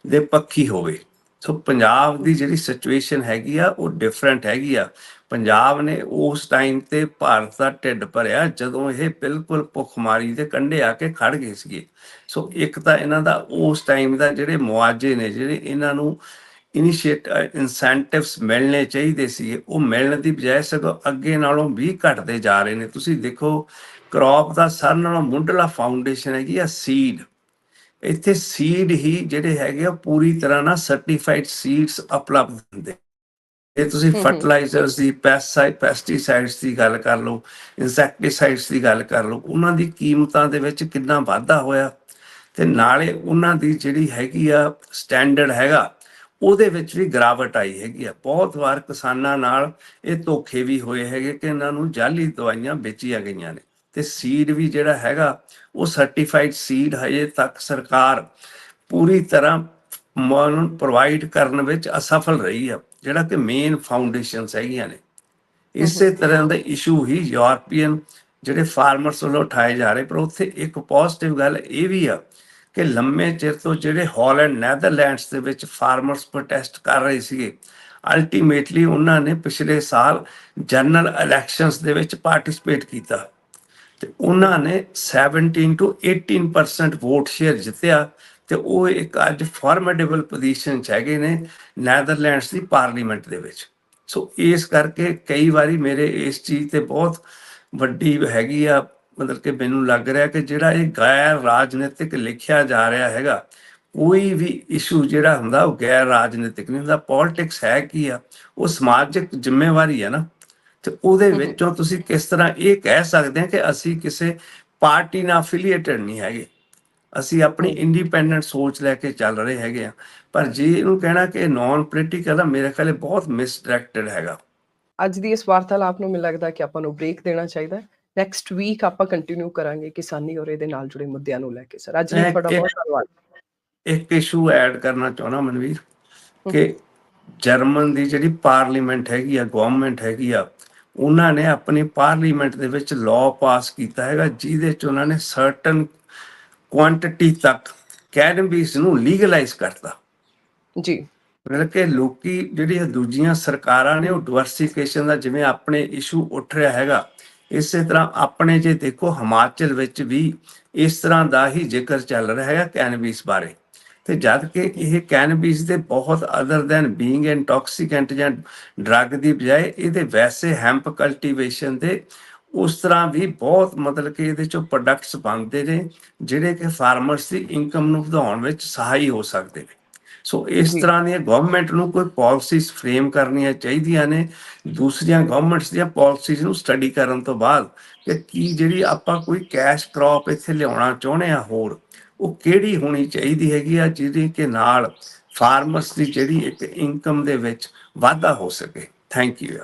Speaker 2: ਦੇ ਪੱਖੀ ਹੋਵੇ। ਸੋ ਪੰਜਾਬ ਦੀ ਜਿਹੜੀ ਸਿਚੁਏਸ਼ਨ ਹੈਗੀ ਆ, ਉਹ ਡਿਫਰੈਂਟ ਹੈਗੀ ਆ। ਪੰਜਾਬ ਨੇ ਉਸ ਟਾਈਮ ਤੇ ਭਾਰਤ ਦਾ ਢਿੱਡ ਭਰਿਆ, ਜਦੋਂ ਇਹ ਬਿਲਕੁਲ ਭੁੱਖਮਾਰੀ ਦੇ ਕੰਢੇ ਆ ਕੇ ਖੜ ਗਏ ਸੀਗੇ। ਸੋ ਇੱਕ ਤਾਂ ਇਹਨਾਂ ਦਾ ਉਸ ਟਾਈਮ ਦਾ ਜਿਹੜੇ ਮੁਆਵਜ਼ੇ ਨੇ, ਜਿਹੜੇ ਇਹਨਾਂ ਨੂੰ ਇਨੀਸ਼ੀਏਟ ਇਨਸੈਂਟਿਵਸ ਮਿਲਣੇ ਚਾਹੀਦੇ ਸੀ ਉਹ ਮਿਲਣ ਦੀ ਬਜਾਏ ਸਗੋਂ ਅੱਗੇ ਨਾਲੋਂ ਵੀ ਘਟਦੇ ਜਾ ਰਹੇ ਨੇ। ਤੁਸੀਂ ਦੇਖੋ ਕ੍ਰੌਪ ਦਾ ਸਾਰਿਆਂ ਨਾਲੋਂ ਮੁੱਢਲਾ ਫਾਊਂਡੇਸ਼ਨ ਹੈਗੀ ਆ ਸੀਡ ਇੱਥੇ ਸੀਡ ਹੀ ਜਿਹੜੇ ਹੈਗੇ ਆ ਪੂਰੀ ਤਰ੍ਹਾਂ ਨਾਲ ਸਰਟੀਫਾਈਡ ਸੀਡਸ ਉਪਲਬਧ ਹੁੰਦੇ ਇਹ ਤੁਸੀਂ। ਫਰਟੀਲਾਈਜ਼ਰਸ ਦੀ ਪੈਸਟਸਾਈਡ ਪੈਸਟੀਸਾਈਡਸ ਦੀ ਗੱਲ ਕਰ ਲਓ ਇਨਸੈਕਟੀਸਾਈਡਸ ਦੀ ਗੱਲ ਕਰ ਲਓ ਉਹਨਾਂ ਦੀ ਕੀਮਤਾਂ ਦੇ ਵਿੱਚ ਕਿੰਨਾ ਵਾਧਾ ਹੋਇਆ? ਤੇ ਨਾਲੇ ਉਹਨਾਂ ਦੀ ਜਿਹੜੀ ਹੈਗੀ ਆ ਸਟੈਂਡਰਡ ਹੈਗਾ ਉਹਦੇ ਵਿੱਚ ਵੀ ਗਿਰਾਵਟ ਆਈ ਹੈਗੀ ਆ। ਬਹੁਤ ਵਾਰ ਕਿਸਾਨਾਂ ਨਾਲ ਇਹ ਧੋਖੇ ਵੀ ਹੋਏ ਹੈਗੇ ਕਿ ਇਹਨਾਂ ਨੂੰ ਜਾਲੀ ਦਵਾਈਆਂ ਵੇਚੀਆਂ ਗਈਆਂ ਨੇ। ਤੇ ਸੀਡ ਵੀ ਜਿਹੜਾ ਹੈਗਾ ਉਹ ਸਰਟੀਫਾਈਡ ਸੀਡ ਹਜੇ ਤੱਕ ਸਰਕਾਰ ਪੂਰੀ ਤਰ੍ਹਾਂ ਮਨ ਪ੍ਰੋਵਾਈਡ ਕਰਨ ਵਿੱਚ ਅਸਫਲ ਰਹੀ ਆ ਜਿਹੜਾ ਕਿ ਮੇਨ ਫਾਊਂਡੇਸ਼ਨਸ ਹੈਗੀਆਂ ਨੇ। ਇਸੇ ਤਰ੍ਹਾਂ ਦੇ ਇਸ਼ੂ ਹੀ ਯੂਰਪੀਅਨ ਜਿਹੜੇ ਫਾਰਮਰਸ ਵੱਲੋਂ ਉਠਾਏ ਜਾ ਰਹੇ ਪਰ ਉੱਥੇ ਇੱਕ ਪੋਜ਼ਿਟਿਵ ਗੱਲ ਇਹ ਵੀ ਆ ਕਿ ਲੰਮੇ ਚਿਰ ਤੋਂ ਜਿਹੜੇ ਹਾਲੈਂਡ ਨੈਦਰਲੈਂਡਸ ਦੇ ਵਿੱਚ ਫਾਰਮਰਸ ਪ੍ਰੋਟੈਸਟ ਕਰ ਰਹੇ ਸੀਗੇ ਅਲਟੀਮੇਟਲੀ ਉਹਨਾਂ ਨੇ ਪਿਛਲੇ ਸਾਲ ਜਨਰਲ ਇਲੈਕਸ਼ਨਸ ਦੇ ਵਿੱਚ ਪਾਰਟਿਸਿਪੇਟ ਕੀਤਾ। ਤੇ ਉਹਨਾਂ ਨੇ 17 ਤੋਂ 18% ਵੋਟ ਸ਼ੇਅਰ ਜਿੱਤਿਆ ਤੇ ਉਹ ਇੱਕ ਅੱਜ ਫਾਰਮੇਡੇਬਲ ਪੋਜੀਸ਼ਨ 'ਚ ਹੈਗੇ ਨੇ ਨੈਦਰਲੈਂਡਸ ਦੀ ਪਾਰਲੀਮੈਂਟ ਦੇ ਵਿੱਚ। ਸੋ ਇਸ ਕਰਕੇ ਕਈ ਵਾਰੀ ਮੇਰੇ ਇਸ ਚੀਜ਼ ਤੇ ਬਹੁਤ ਵੱਡੀ ਹੈਗੀ ਆ, ਮਤਲਬ ਕਿ ਮੈਨੂੰ ਲੱਗ ਰਿਹਾ ਕਿ ਜਿਹੜਾ ਇਹ ਗੈਰ ਰਾਜਨੀਤਿਕ ਲਿਖਿਆ ਜਾ ਰਿਹਾ ਹੈਗਾ, ਕੋਈ ਵੀ ਇਸ਼ੂ ਜਿਹੜਾ ਹੁੰਦਾ ਉਹ ਗੈਰ ਰਾਜਨੀਤਿਕ ਨਹੀਂ ਹੁੰਦਾ। ਪੋਲਿਟਿਕਸ ਹੈ ਕੀ ਆ? ਉਹ ਸਮਾਜਿਕ ਜ਼ਿੰਮੇਵਾਰੀ ਹੈ ਨਾ। ਤੇ ਉਹਦੇ। ਵਿੱਚੋਂ ਤੁਸੀਂ ਕਿਸ ਤਰ੍ਹਾਂ ਇਹ ਕਹਿ ਸਕਦੇ ਆ ਕਿ ਅਸੀਂ ਕਿਸੇ ਪਾਰਟੀ ਨਾਲ ਅਫੀਲੀਏਟਡ ਨਹੀਂ ਹੈਗੇ। ਅਸੀਂ ਆਪਣੀ ਇੰਡੀਪੈਂਡੈਂਟ ਸੋਚ ਲੈ ਕੇ ਚੱਲ ਰਹੇ ਹੈਗੇ ਆ ਪਰ ਜੇ ਇਹਨੂੰ ਕਹਿਣਾ ਕਿ ਨਾਨ ਪੋਲੀਟੀਕਲ ਆ ਮੇਰੇ ਖਿਆਲ ਬਹੁਤ ਮਿਸਡਾਇਰੈਕਟਡ ਹੈਗਾ।
Speaker 1: ਅੱਜ ਦੀ ਇਸ ਵਾਰਤਾਲਾਪ ਨੂੰ ਮੈਨੂੰ ਲੱਗਦਾ ਕਿ ਆਪਾਂ ਨੂੰ ਬ੍ਰੇਕ ਦੇਣਾ ਚਾਹੀਦਾ। ਹੈ ਨੈਕਸਟ ਵੀਕ ਆਪਾਂ ਕੰਟੀਨਿਊ ਕਰਾਂਗੇ ਕਿਸਾਨੀ ਔਰ ਇਹਦੇ ਨਾਲ ਜੁੜੇ ਮੁੱਦਿਆਂ ਨੂੰ ਲੈ ਕੇ। ਸਰ ਅੱਜ ਲਈ ਤੁਹਾਡਾ ਬਹੁਤ ਧੰਨਵਾਦ।
Speaker 2: ਇੱਕ ਇਸ਼ੂ ਐਡ ਕਰਨਾ ਚਾਹੁੰਦਾ ਮਨਵੀਰ ਕਿ ਜਰਮਨ ਦੀ ਜਿਹੜੀ ਪਾਰਲੀਮੈਂਟ ਹੈਗੀ ਆ ਗਵਰਨਮੈਂਟ ਹੈਗੀ ਆ ਉਹਨਾਂ ਨੇ ਆਪਣੀ ਪਾਰਲੀਮੈਂਟ ਦੇ ਵਿੱਚ ਲਾਅ ਪਾਸ ਕੀਤਾ ਹੈਗਾ ਜਿਹਦੇ ਚ ਉਹਨਾਂ ਨੇ ਸਰਟਨ ਕੁਆਂਟੀਟੀ ਤੱਕ ਕੈਨਬਿਸ ਨੂੰ ਲੀਗਲਾਈਜ਼ ਕਰਤਾ।
Speaker 1: ਜੀ।
Speaker 2: ਮਤਲਬ ਕਿ ਲੋਕੀ ਜਿਹੜੀਆਂ ਦੂਜੀਆਂ ਸਰਕਾਰਾਂ ਨੇ ਉਹ ਡਿਵਰਸਿਫਿਕੇਸ਼ਨ ਦਾ ਜਿਵੇਂ ਆਪਣੇ ਇਸ਼ੂ ਉੱਠ ਰਿਹਾ ਹੈਗਾ ਇਸੇ ਤਰ੍ਹਾਂ ਆਪਣੇ ਜੇ ਦੇਖੋ ਹਿਮਾਚਲ ਵਿੱਚ ਵੀ ਇਸ ਤਰ੍ਹਾਂ ਦਾ ਹੀ ਜ਼ਿਕਰ ਚੱਲ ਰਿਹਾ ਹੈਗਾ ਕੈਨਬਿਸ ਬਾਰੇ। ਤੇ ਜਦ ਕਿ ਇਹ ਕੈਨਬਿਸ ਦੇ ਬਹੁਤ ਅਦਰ ਦੈਨ ਬੀਇੰਗ ਇੰਟੌਕਸੀਕੈਂਟ ਜਾਂ ਡਰੱਗ ਦੀ ਬਜਾਏ ਇਹਦੇ ਵੈਸੇ ਹੈਂਪ ਕਲਟੀਵੇਸ਼ਨ ਦੇ ਉਸ ਤਰ੍ਹਾਂ ਵੀ ਬਹੁਤ ਮਤਲਬ ਕਿ ਇਹਦੇ ਚੋਂ ਪ੍ਰੋਡਕਟਸ ਬਣਦੇ ਨੇ ਜਿਹੜੇ ਕਿ ਫਾਰਮਰਸ ਦੀ ਇਨਕਮ ਨੂੰ ਵਧਾਉਣ ਵਿੱਚ ਸਹਾਈ ਹੋ ਸਕਦੇ ਨੇ ਸੋ ਇਸ। ਤਰ੍ਹਾਂ ਦੀਆਂ ਗਵਰਨਮੈਂਟ ਨੂੰ ਕੋਈ ਪਾਲਿਸੀਜ਼ ਫਰੇਮ ਕਰਨੀਆਂ ਚਾਹੀਦੀਆਂ ਨੇ ਦੂਸਰੀਆਂ ਗਵਰਨਮੈਂਟਸ ਦੀਆਂ ਪਾਲਿਸੀਜ਼ ਨੂੰ ਸਟੱਡੀ ਕਰਨ ਤੋਂ ਬਾਅਦ ਕਿ ਕੀ ਜਿਹੜੀ ਆਪਾਂ ਕੋਈ ਕੈਸ਼ ਕ੍ਰੌਪ ਇੱਥੇ ਲਿਆਉਣਾ ਚਾਹੁੰਦੇ ਆ ਹੋਰ ਉਹ ਕਿਹੜੀ ਹੋਣੀ ਚਾਹੀਦੀ ਹੈਗੀ ਆ ਜਿਹਦੇ ਕੇ ਨਾਲ ਫਾਰਮਰਸ ਦੀ ਜਿਹੜੀ ਇੱਕ ਇਨਕਮ ਦੇ ਵਿੱਚ ਵਾਧਾ ਹੋ ਸਕੇ। Thank you